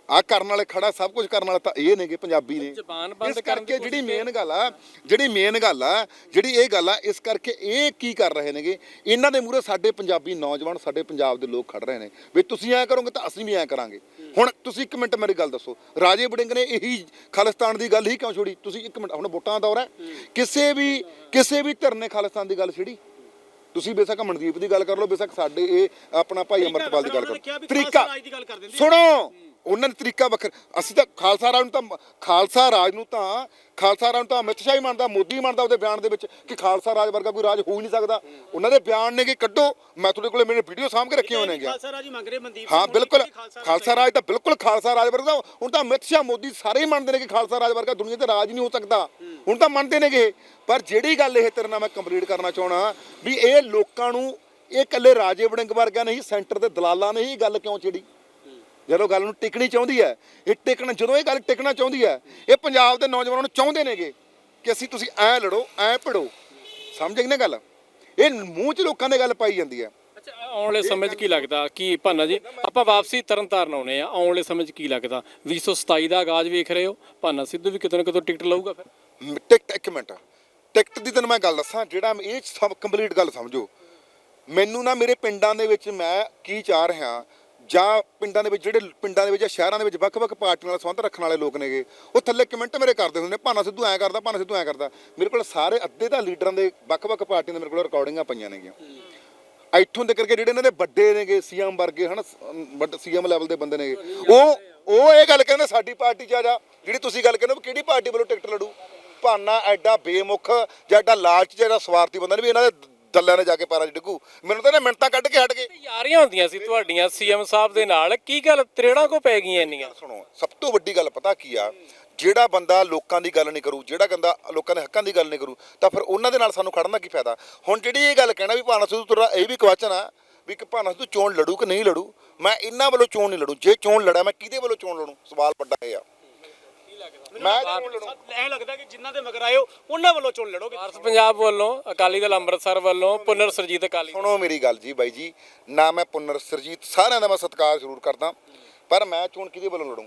ਆ ਕਰਨ ਵਾਲੇ ਖੜਾ ਸਭ ਕੁਝ ਕਰਨ ਵਾਲਾ ਤਾਂ ਇਹ ਨੇਗੇ ਪੰਜਾਬੀ ਨੇ। ਜ਼ਬਾਨ ਬੰਦ ਇਸ ਕਰਨ ਦੀ ਕਰਕੇ ਜਿਹੜੀ ਮੇਨ ਗੱਲ ਆ ਜਿਹੜੀ ਮੇਨ ਗੱਲ ਆ ਜਿਹੜੀ ਇਹ ਗੱਲ ਆ ਇਸ ਕਰਕੇ ਇਹ ਕੀ ਕਰ ਰਹੇ ਨੇਗੇ? ਇਹਨਾਂ ਦੇ ਮੂਹਰੇ ਸਾਡੇ ਪੰਜਾਬੀ ਨੌਜਵਾਨ ਸਾਡੇ ਪੰਜਾਬ ਦੇ ਲੋਕ ਖੜ ਰਹੇ ਨੇ। ਵੀ ਤੁਸੀਂ ਐ ਕਰੋਗੇ ਤਾਂ ਅਸੀਂ ਵੀ ਐ ਕਰਾਂਗੇ। ਹੁਣ ਤੁਸੀਂ ਇੱਕ ਮਿੰਟ ਮੇਰੀ ਗੱਲ ਦੱਸੋ ਰਾਜੇ ਵੜਿੰਗ ਨੇ ਇਹੀ ਖਾਲਿਸਤਾਨ ਦੀ ਗੱਲ ਹੀ ਕਿਉਂ ਛੋੜੀ? ਤੁਸੀਂ ਇੱਕ ਮਿੰਟ ਹੁਣ ਵੋਟਾਂ ਦਾ ਦੌਰ ਹੈ। ਕਿਸੇ ਵੀ ਕਿਸੇ ਵੀ ਧਿਰ ਨੇ ਖਾਲਿਸਤਾਨ ਦੀ ਗੱਲ ਛੇੜੀ? ਤੁਸੀਂ ਬੇਸ਼ੱਕ ਮਨਦੀਪ ਦੀ ਗੱਲ ਕਰ ਲਓ ਬੇਸ਼ੱਕ ਸਾਡੇ ਇਹ ਆਪਣਾ ਭਾਈ ਤਰੀਕਾ ਅਮਰਤਪਾਲ ਦੀ ਗੱਲ ਕਰੋ ਤਰੀਕਾ। ਸੁਣੋ। ਉਹਨਾਂ ਨੇ ਤਰੀਕਾ ਵੱਖਰ ਅਸੀਂ ਤਾਂ ਖਾਲਸਾ ਰਾਜ ਨੂੰ ਤਾਂ ਖਾਲਸਾ ਰਾਜ ਨੂੰ ਤਾਂ ਖਾਲਸਾ ਰਾਜ ਨੂੰ ਤਾਂ ਅਮਿਤ ਸ਼ਾਹ ਹੀ ਮੰਨਦਾ ਮੋਦੀ ਮੰਨਦਾ ਉਹਦੇ ਬਿਆਨ ਦੇ ਵਿੱਚ ਕਿ ਖਾਲਸਾ ਰਾਜ ਵਰਗਾ ਕੋਈ ਰਾਜ ਹੋ ਹੀ ਨਹੀਂ ਸਕਦਾ। ਉਹਨਾਂ ਦੇ ਬਿਆਨ ਨੇ ਕਿ ਕੱਢੋ ਮੈਂ ਤੁਹਾਡੇ ਕੋਲੇ ਮੇਰੇ ਵੀਡੀਓ ਸਾਂਭ ਕੇ ਰੱਖੇ ਹੋਏ ਨੇ ਖਾਲਸਾ ਰਾਜ ਹੀ ਮੰਗ ਰਹੇ ਮਨਦੀਪ ਹਾਂ ਬਿਲਕੁਲ। ਖਾਲਸਾ ਰਾਜ ਤਾਂ ਬਿਲਕੁਲ ਖਾਲਸਾ ਰਾਜ ਵਰਗਾ। ਹੁਣ ਤਾਂ ਅਮਿਤ ਸ਼ਾਹ ਮੋਦੀ ਸਾਰੇ ਹੀ ਮੰਨਦੇ ਨੇ ਕਿ ਖਾਲਸਾ ਰਾਜ ਵਰਗਾ ਦੁਨੀਆ ਤੇ ਰਾਜ ਨਹੀਂ ਹੋ ਸਕਦਾ। ਹੁਣ ਤਾਂ ਮੰਨਦੇ ਨੇਗੇ। ਪਰ ਜਿਹੜੀ ਗੱਲ ਇਹ ਤੇਰੇ ਨਾਲ ਮੈਂ ਕੰਪਲੀਟ ਕਰਨਾ ਚਾਹਣਾ ਵੀ ਇਹ ਲੋਕਾਂ ਨੂੰ ਇਹ ਇਕੱਲੇ ਰਾਜੇ ਵੜਿੰਗ ਵਰਗਾ ਨਹੀਂ ਸੈਂਟਰ ਦੇ ਦਲਾਲਾਂ ਨੇ ਹੀ ਗੱਲ ਕਿਉਂ ਛੇੜੀ ਜਦੋਂ ਗੱਲ ਨੂੰ ਟਿਕਣੀ ਚਾਹੁੰਦੀ ਹੈ ਇਹ ਟਿਕਣ ਜਦੋਂ ਇਹ ਗੱਲ ਟਿਕਣਾ ਚਾਹੁੰਦੀ ਹੈ ਇਹ ਪੰਜਾਬ ਦੇ ਨੌਜਵਾਨਾਂ ਨੂੰ ਚਾਹੁੰਦੇ ਨੇਗੇ ਕਿ ਅਸੀਂ ਤੁਸੀਂ ਐ ਲੜੋ ਐ ਭਿੜੋ। ਸਮਝ ਗਏ ਨਾ ਗੱਲ? ਇਹ ਮੂੰਹ 'ਚ ਲੋਕਾਂ ਦੇ ਗੱਲ ਪਾਈ ਜਾਂਦੀ ਹੈ। ਅੱਛਾ ਆਉਣ ਵਾਲੇ ਸਮੇਂ 'ਚ ਕੀ ਲੱਗਦਾ? ਕੀ ਭਾਨਾ ਜੀ ਆਪਾਂ ਵਾਪਸੀ ਤਰਨਤਾਰਨ ਆਉਣੇ ਆ। ਆਉਣ ਵਾਲੇ ਸਮੇਂ 'ਚ ਕੀ ਲੱਗਦਾ? 2027 ਦਾ ਆਗਾਜ਼ ਵੇਖ ਰਹੇ ਹੋ? ਭਾਨਾ ਸਿੱਧੂ ਵੀ ਕਿਤੇ ਨਾ ਕਿਤੇ ਟਿਕਟ ਲਊਗਾ ਫਿਰ। ਟਿਕਟ ਇੱਕ ਮਿੰਟ। ਟਿਕਟ ਦੀ ਤੈਨੂੰ ਮੈਂ ਗੱਲ ਦੱਸਾਂ ਜਿਹੜਾ ਇਹ ਸਭ ਕੰਪਲੀਟ ਗੱਲ ਸਮਝੋ। ਮੈਨੂੰ ਨਾ ਮੇਰੇ ਪਿੰਡਾਂ ਦੇ ਵਿੱਚ ਮੈਂ ਕੀ ਚਾਹ ਰਿਹਾ ਜਾਂ ਪਿੰਡਾਂ ਦੇ ਵਿੱਚ ਜਿਹੜੇ ਪਿੰਡਾਂ ਦੇ ਵਿੱਚ ਜਾਂ ਸ਼ਹਿਰਾਂ ਦੇ ਵਿੱਚ ਵੱਖ-ਵੱਖ ਪਾਰਟੀਆਂ ਨਾਲ ਸੰਬੰਧ ਰੱਖਣ ਵਾਲੇ ਲੋਕ ਨੇਗੇ, ਉਹ ਥੱਲੇ ਕਮੈਂਟ ਮੇਰੇ ਕਰਦੇ ਹੁੰਦੇ ਨੇ, ਭਾਨਾ ਸਿੱਧੂ ਐਂ ਕਰਦਾ, ਭਾਨਾ ਸਿੱਧੂ ਐਂ ਕਰਦਾ। ਮੇਰੇ ਕੋਲ ਸਾਰੇ ਅੱਧੇ ਤਾਂ ਲੀਡਰਾਂ ਦੇ ਵੱਖ-ਵੱਖ ਪਾਰਟੀਆਂ ਦੇ ਮੇਰੇ ਕੋਲ ਰਿਕਾਰਡਿੰਗਾਂ ਪਈਆਂ ਨੇਗੀਆਂ। ਇੱਥੋਂ ਦੇ ਕਰਕੇ ਜਿਹੜੇ ਇਹਨਾਂ ਦੇ ਵੱਡੇ ਨੇਗੇ, ਸੀਐਮ ਵਰਗੇ, ਹਨ ਵੱਡੇ, ਸੀਐਮ ਲੈਵਲ ਦੇ ਬੰਦੇ ਨੇਗੇ। ਉਹ ਉਹ ਇਹ ਗੱਲ ਕਹਿੰਦੇ ਸਾਡੀ ਪਾਰਟੀ 'ਚ ਆ ਜਾ। ਜਿਹੜੀ ਤੁਸੀਂ ਗੱਲ ਕਹਿੰਦੇ ਹੋ ਵੀ ਕਿਹੜੀ ਪਾਰਟੀ ਵੱਲੋਂ ਟਿਕਟ ਲੜੂ? ਭਾਨਾ ਐਡਾ ਬੇਮੁਖ ਜਾਂ ਐਡਾ ਲਾਲਚ ਜਿਹੜਾ ਸਵਾਰਥੀ ਬੰਦਾ ਨੇ ਵੀ ਇਹਨਾਂ ਦੇ ਦੱਲਿਆਂ ਨੇ ਜਾ ਕੇ ਪੈਰਾਂ 'ਚ ਡਿੱਗੂ। ਮੈਨੂੰ ਤਾਂ ਇਹਨੇ ਮਿੰਟਾਂ ਕੱਢ ਕੇ ਹਟ ਗਏ। ਯਾਰੀਆਂ ਹੁੰਦੀਆਂ ਸੀ ਤੁਹਾਡੀਆਂ ਸੀਐਮ ਸਾਹਿਬ ਦੇ ਨਾਲ। ਕੀ ਗੱਲ ਤਰੇੜਾਂ ਕੋ ਪੈ ਗਈਆਂ ਇੰਨੀਆਂ? ਸੁਣੋ ਸਭ ਤੋਂ ਵੱਡੀ ਗੱਲ ਪਤਾ ਕੀ ਆ? ਜਿਹੜਾ ਬੰਦਾ ਲੋਕਾਂ ਦੀ ਗੱਲ ਨਹੀਂ ਕਰੂ ਜਿਹੜਾ ਬੰਦਾ ਲੋਕਾਂ ਦੇ ਹੱਕਾਂ ਦੀ ਗੱਲ ਨਹੀਂ ਕਰੂ ਤਾਂ ਫਿਰ ਉਹਨਾਂ ਦੇ ਨਾਲ ਸਾਨੂੰ ਖੜਨ ਦਾ ਕੀ ਫਾਇਦਾ? ਹੁਣ ਜਿਹੜੀ ਇਹ ਗੱਲ ਕਹਿਣਾ ਵੀ ਭਾਨਾ ਸਿੱਧੂ ਤੁਰਾ ਇਹ ਵੀ ਕਵਚਨ ਆ ਵੀ ਕਿ ਭਾਨਾ ਸਿੱਧੂ ਚੋਣ ਲੜੂ ਕਿ ਨਹੀਂ ਲੜੂ? ਮੈਂ ਇਹਨਾਂ ਵੱਲੋਂ ਚੋਣ ਨਹੀਂ ਲੜੂ। ਜੇ ਚੋਣ ਲੜਿਆ ਮੈਂ ਕਿਹਦੇ ਵੱਲੋਂ ਚੋਣ ਲੜੂ? ਸਵਾਲ ਵੱਡਾ ਇਹ ਆ। ਮੈਂ ਚੋਣ ਲੜੂ ਐਂ ਲੱਗਦਾ ਕਿ ਜਿਨ੍ਹਾਂ ਦੇ ਮਗਰ ਆਏ ਹੋ ਉਹਨਾਂ ਵੱਲੋਂ ਚੋਣ ਲੜੋਗੇ ਭਾਰਤ ਪੰਜਾਬ ਵੱਲੋਂ ਅਕਾਲੀ ਦਲ ਅੰਮ੍ਰਿਤਸਰ ਵੱਲੋਂ ਪੁਨਰ ਸਰਜੀਤ ਅਕਾਲੀ ਸੁਣੋ ਮੇਰੀ ਗੱਲ ਜੀ ਬਾਈ ਜੀ ਨਾ ਮੈਂ ਪੁਨਰ ਸਰਜੀਤ ਸਾਰਿਆਂ ਦਾ ਮੈਂ ਸਤਿਕਾਰ ਜ਼ਰੂਰ ਕਰਦਾ। ਪਰ ਮੈਂ ਚੋਣ ਕਿਹਦੇ ਵੱਲੋਂ ਲੜੂ?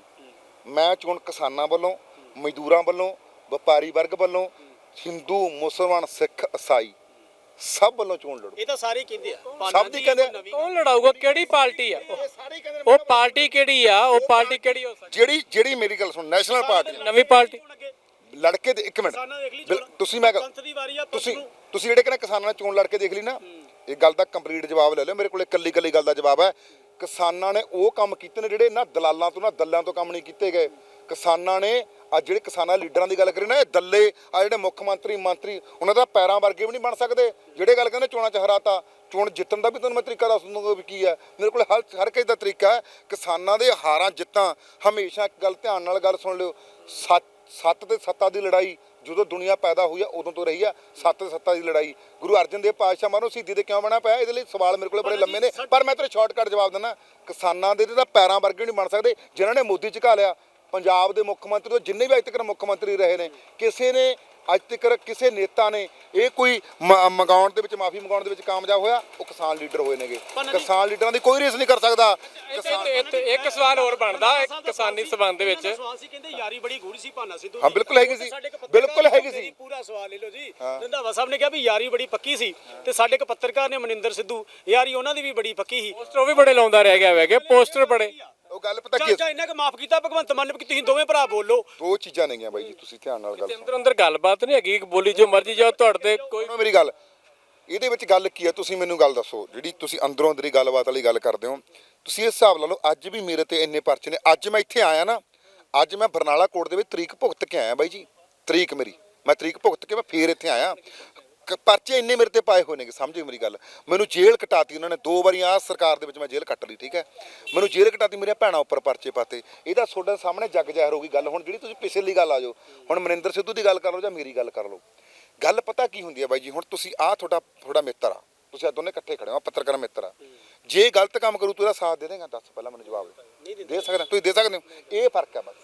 ਮੈਂ ਚੋਣ ਕਿਸਾਨਾਂ ਵੱਲੋਂ ਮਜ਼ਦੂਰਾਂ ਵੱਲੋਂ ਵਪਾਰੀ ਵਰਗ ਵੱਲੋਂ ਹਿੰਦੂ ਮੁਸਲਮਾਨ ਸਿੱਖ ਈਸਾਈ ਸਭ ਵੱਲੋਂ ਚੋਣ ਲੜੂ। ਇਹ ਤਾਂ ਸਾਰੇ ਕਹਿੰਦੇ ਆ। ਸਭ ਦੀ ਕਹਿੰਦੇ ਆ। ਕੌਣ ਲੜਾਊਗਾ? ਕਿਹੜੀ ਪਾਰਟੀ ਆ? ਉਹ ਪਾਰਟੀ ਕਿਹੜੀ ਆ? ਉਹ ਪਾਰਟੀ ਕਿਹੜੀ ਹੋ ਸਕਦੀ ਜਿਹੜੀ ਜਿਹੜੀ ਮੇਰੀ ਗੱਲ ਸੁਣ ਨੈਸ਼ਨਲ ਪਾਰਟੀ। ਨਵੀਂ ਪਾਰਟੀ। ਲੜਕੇ ਦੇ ਇੱਕ ਮਿੰਟ। ਕਿਸਾਨਾਂ ਦੇਖ ਲਈ ਬਿਲ- ਚੋਣ। ਤੁਸੀਂ ਮੈਂ ਗੱਲ- ਪੰਥ ਦੀ ਵਾਰੀ ਆ, ਪੰਥ ਤੁਸੀਂ ਨੂੰ। ਤੁਸੀਂ ਜਿਹੜੇ ਕਹਿੰਦੇ ਕਿਸਾਨਾਂ ਨਾਲ ਚੋਣ ਲੜ ਕੇ ਦੇਖ ਲਈ ਨਾ ਇਹ ਗੱਲ ਦਾ ਕੰਪਲੀਟ ਜਵਾਬ ਲੈ ਲਿਓ। ਮੇਰੇ ਕੋਲੇ ਕੱਲੀ ਕੱਲੀ ਗੱਲ ਦਾ ਜਵਾਬ ਹੈ। ਕਿਸਾਨਾਂ ਨੇ ਉਹ ਕੰਮ ਕੀਤੇ ਨੇ ਜਿਹੜੇ ਨਾ ਦਲਾਲਾਂ ਤੋਂ ਨਾ ਦੱਲਿਆਂ ਤੋਂ ਕੰਮ ਨਹੀਂ ਕੀਤੇ ਗਏ। ਕਿਸਾਨਾਂ ਨੇ ਆ ਜਿਹੜੇ ਕਿਸਾਨਾਂ ਲੀਡਰਾਂ ਦੀ ਗੱਲ ਕਰੀ ਨਾ ਇਹ ਦੱਲੇ ਆ ਜਿਹੜੇ ਮੁੱਖ ਮੰਤਰੀ ਮੰਤਰੀ ਉਹਨਾਂ ਦਾ ਪੈਰਾਂ ਵਰਗੇ ਵੀ ਨਹੀਂ ਬਣ ਸਕਦੇ। ਜਿਹੜੇ ਗੱਲ ਕਹਿੰਦੇ ਚੋਣਾਂ ਚ ਹਰਾਤਾ ਚੋਣ ਜਿੱਤਣ ਦਾ ਵੀ ਤੁਹਾਨੂੰ ਮੈਂ ਤਰੀਕਾ ਦੱਸ ਦੂੰਗਾ ਵੀ ਕੀ ਹੈ। ਮੇਰੇ ਕੋਲ ਹਰ ਹਰ ਕਿਸੇ ਦਾ ਤਰੀਕਾ ਹੈ। ਕਿਸਾਨਾਂ ਦੇ ਹਾਰਾਂ ਜਿੱਤਾਂ ਹਮੇਸ਼ਾ ਇੱਕ ਗੱਲ ਧਿਆਨ ਨਾਲ ਗੱਲ ਸੁਣ ਲਿਓ। ਸੱਤ ਸੱਤ ਤੇ ਸੱਤਾ ਦੀ ਲੜਾਈ ਜਦੋਂ ਦੁਨੀਆ ਪੈਦਾ ਹੋਈ ਆ ਉਦੋਂ ਤੋਂ ਰਹੀ ਆ ਸੱਤ ਤੇ ਸੱਤਾ ਦੀ ਲੜਾਈ। ਗੁਰੂ ਅਰਜਨ ਦੇਵ ਪਾਤਸ਼ਾਹ ਮਾਰੋ ਸਿੱਧੀ ਤੇ ਕਿਉਂ ਬਣਾ ਪਿਆ? ਇਹਦੇ ਲਈ ਸਵਾਲ ਮੇਰੇ ਕੋਲ ਬੜੇ ਲੰਮੇ ਨੇ। ਪਰ ਮੈਂ ਤੇਰੇ ਸ਼ਾਰਟਕਟ ਜਵਾਬ ਦਿੰਦਾ ਕਿਸਾਨਾਂ ਦੇ ਤਾਂ ਪੈਰਾਂ ਵਰਗੇ ਨਹੀਂ ਬਣ ਸਕਦੇ ਜਿਨ੍ਹਾਂ ਨੇ ਮੋਦੀ ਝੁਕਾ ਲਿਆ। ਪੰਜਾਬ ਦੇ ਮੁੱਖ ਮੰਤਰੀ ਤੋਂ ਜਿੰਨੇ ਵੀ ਅੱਜ ਤੱਕ ਮੁੱਖ ਮੰਤਰੀ ਰਹੇ ਨੇ ਕਿਸੇ ਨੇ ਅੱਜ ਤੱਕ ਕਿਸੇ ਨੇਤਾ ਨੇ ਇਹ ਕੋਈ ਮੰਗਾਉਣ ਦੇ ਵਿੱਚ ਮਾਫੀ ਮੰਗਾਉਣ ਦੇ ਵਿੱਚ ਕਾਮਯਾਬ ਹੋਇਆ? ਉਹ ਕਿਸਾਨ ਲੀਡਰ ਹੋਏ ਨੇਗੇ। ਕਿਸਾਨ ਲੀਡਰਾਂ ਦੀ ਕੋਈ ਰੇਸ ਨਹੀਂ ਕਰ ਸਕਦਾ। ਇੱਕ ਸਵਾਲ ਹੋਰ ਬਣਦਾ ਕਿਸਾਨੀ ਸਬੰਧ ਦੇ ਵਿੱਚ। ਸਵਾਲ ਸੀ ਕਹਿੰਦੇ ਯਾਰੀ ਬੜੀ ਗੂੜੀ ਸੀ ਭਾਨਾ ਸਿੱਧੂ ਹਾਂ। ਬਿਲਕੁਲ ਹੈਗੀ ਸੀ। ਬਿਲਕੁਲ ਹੈਗੀ ਸੀ। ਪੂਰਾ ਸਵਾਲ ਲੈ ਲਓ ਜੀ। ਰੰਧਾਵਾ ਸਾਹਿਬ ਨੇ ਕਿਹਾ ਵੀ ਯਾਰੀ ਬੜੀ ਪੱਕੀ ਸੀ ਤੇ ਸਾਡੇ ਇੱਕ ਪੱਤਰਕਾਰ ਨੇ ਮਨਿੰਦਰ ਸਿੱਧੂ ਯਾਰੀ ਉਹਨਾਂ ਦੀ ਵੀ ਬੜੀ ਪੱਕੀ ਸੀ। ਪੋਸਟਰ ਉਹ ਵੀ ਬੜੇ ਲਾਉਂਦਾ ਰਹਿ ਗਿਆ ਵੈਗੇ ਪੋਸਟਰ ਬੜੇ। ਉਹ ਗੱਲ ਪਤਾ ਕੀ ਚਾਚਾ ਇਹਨਾਂ ਕਿ ਮਾਫ ਕੀਤਾ ਭਗਵੰਤ ਮਾਨ ਨੇ ਵੀ ਤੁਸੀਂ ਦੋਵੇਂ ਭਰਾ ਬੋਲੋ। ਦੋ ਚੀਜ਼ਾਂ ਨੇਗੀਆਂ ਬਾਈ ਜੀ ਤੁਸੀਂ ਧਿਆਨ ਨਾਲ ਗੱਲ ਸੁਣੋ। ਅੰਦਰ ਅੰਦਰ ਗੱਲਬਾਤ ਨਹੀਂ ਹੈਗੀ ਬੋਲੀ ਜੋ ਮਰਜ਼ੀ ਜਾਓ ਤੁਹਾਡੇ ਤੇ ਕੋਈ ਸੁਣੋ ਮੇਰੀ ਗੱਲ। ਇਹਦੇ ਵਿੱਚ ਗੱਲ ਕੀ ਹੈ? ਤੁਸੀਂ ਮੈਨੂੰ ਗੱਲ ਦੱਸੋ ਜਿਹੜੀ ਤੁਸੀਂ ਅੰਦਰੋਂ ਅੰਦਰੀ ਗੱਲਬਾਤ ਵਾਲੀ ਗੱਲ ਕਰਦੇ ਹੋ। ਤੁਸੀਂ ਇਸ ਹਿਸਾਬ ਲਾ ਲਓ ਅੱਜ ਵੀ ਮੇਰੇ ਤੇ ਇੰਨੇ ਪਰਚੇ ਨੇ। ਅੱਜ ਮੈਂ ਇੱਥੇ ਆਇਆ ਨਾ ਅੱਜ ਮੈਂ ਬਰਨਾਲਾ ਕੋਰਟ ਦੇ ਵਿੱਚ ਤਰੀਕ ਭੁਗਤ ਕੇ ਆਇਆ ਬਾਈ ਜੀ। ਤਰੀਕ ਮੇਰੀ। ਮੈਂ ਤਰੀਕ ਭੁਗਤ ਕੇ ਮੈਂ ਫੇਰ ਇੱਥੇ ਆਇਆ। ਕ- ਪਰਚੇ ਇੰਨੇ ਮੇਰੇ ਤੇ ਪਾਏ ਹੋਏ ਨੇਗੇ ਸਮਝੋ ਮੇਰੀ ਗੱਲ? ਮੈਨੂੰ ਜੇਲ੍ਹ ਕਟਾਤੀ ਉਹਨਾਂ ਨੇ ਦੋ ਵਾਰੀ ਆ ਸਰਕਾਰ ਦੇ ਵਿੱਚ ਮੈਂ ਜੇਲ੍ਹ ਕੱਟ ਲਈ ਠੀਕ ਹੈ? ਮੈਨੂੰ ਜੇਲ੍ਹ ਕਟਾਤੀ ਮੇਰੇ ਭੈਣਾਂ ਉੱਪਰ ਪਰਚੇ ਪਾਤੇ। ਇਹਦਾ ਤੁਹਾਡੇ ਸਾਹਮਣੇ ਜੱਗ ਜ਼ਾਹਿਰ ਹੋ ਗਈ ਗੱਲ। ਹੁਣ ਜਿਹੜੀ ਤੁਸੀਂ ਪਿਛਲੀ ਗੱਲ ਆ ਜਾਓ ਹੁਣ ਮਨਿੰਦਰ ਸਿੱਧੂ ਦੀ ਗੱਲ ਕਰ ਲਓ ਜਾਂ ਮੇਰੀ ਗੱਲ ਕਰ ਲਓ? ਗੱਲ ਪਤਾ ਕੀ ਹੁੰਦੀ ਹੈ ਬਾਈ ਜੀ ਹੁਣ ਤੁਸੀਂ ਆ ਤੁਹਾਡਾ ਤੁਹਾਡਾ ਮਿੱਤਰ ਆ। ਤੁਸੀਂ ਆ ਦੋਨੇ ਇਕੱਠੇ ਖੜੇ ਹੋ ਆਹ ਪੱਤਰਕਾਰ ਮਿੱਤਰ ਆ। ਜੇ ਗਲਤ ਕੰਮ ਕਰੂ ਤੂੰ ਇਹਦਾ ਸਾਥ ਦੇ ਦੇਗਾ ਦੱਸ ਪਹਿਲਾਂ ਮੈਨੂੰ ਜਵਾਬ ਦੇ। ਦੇ ਸਕਦਾ ਤੁਸੀਂ ਦੇ ਸਕਦੇ ਹੋ? ਇਹ ਫ਼ਰਕ ਹੈ ਬਸ।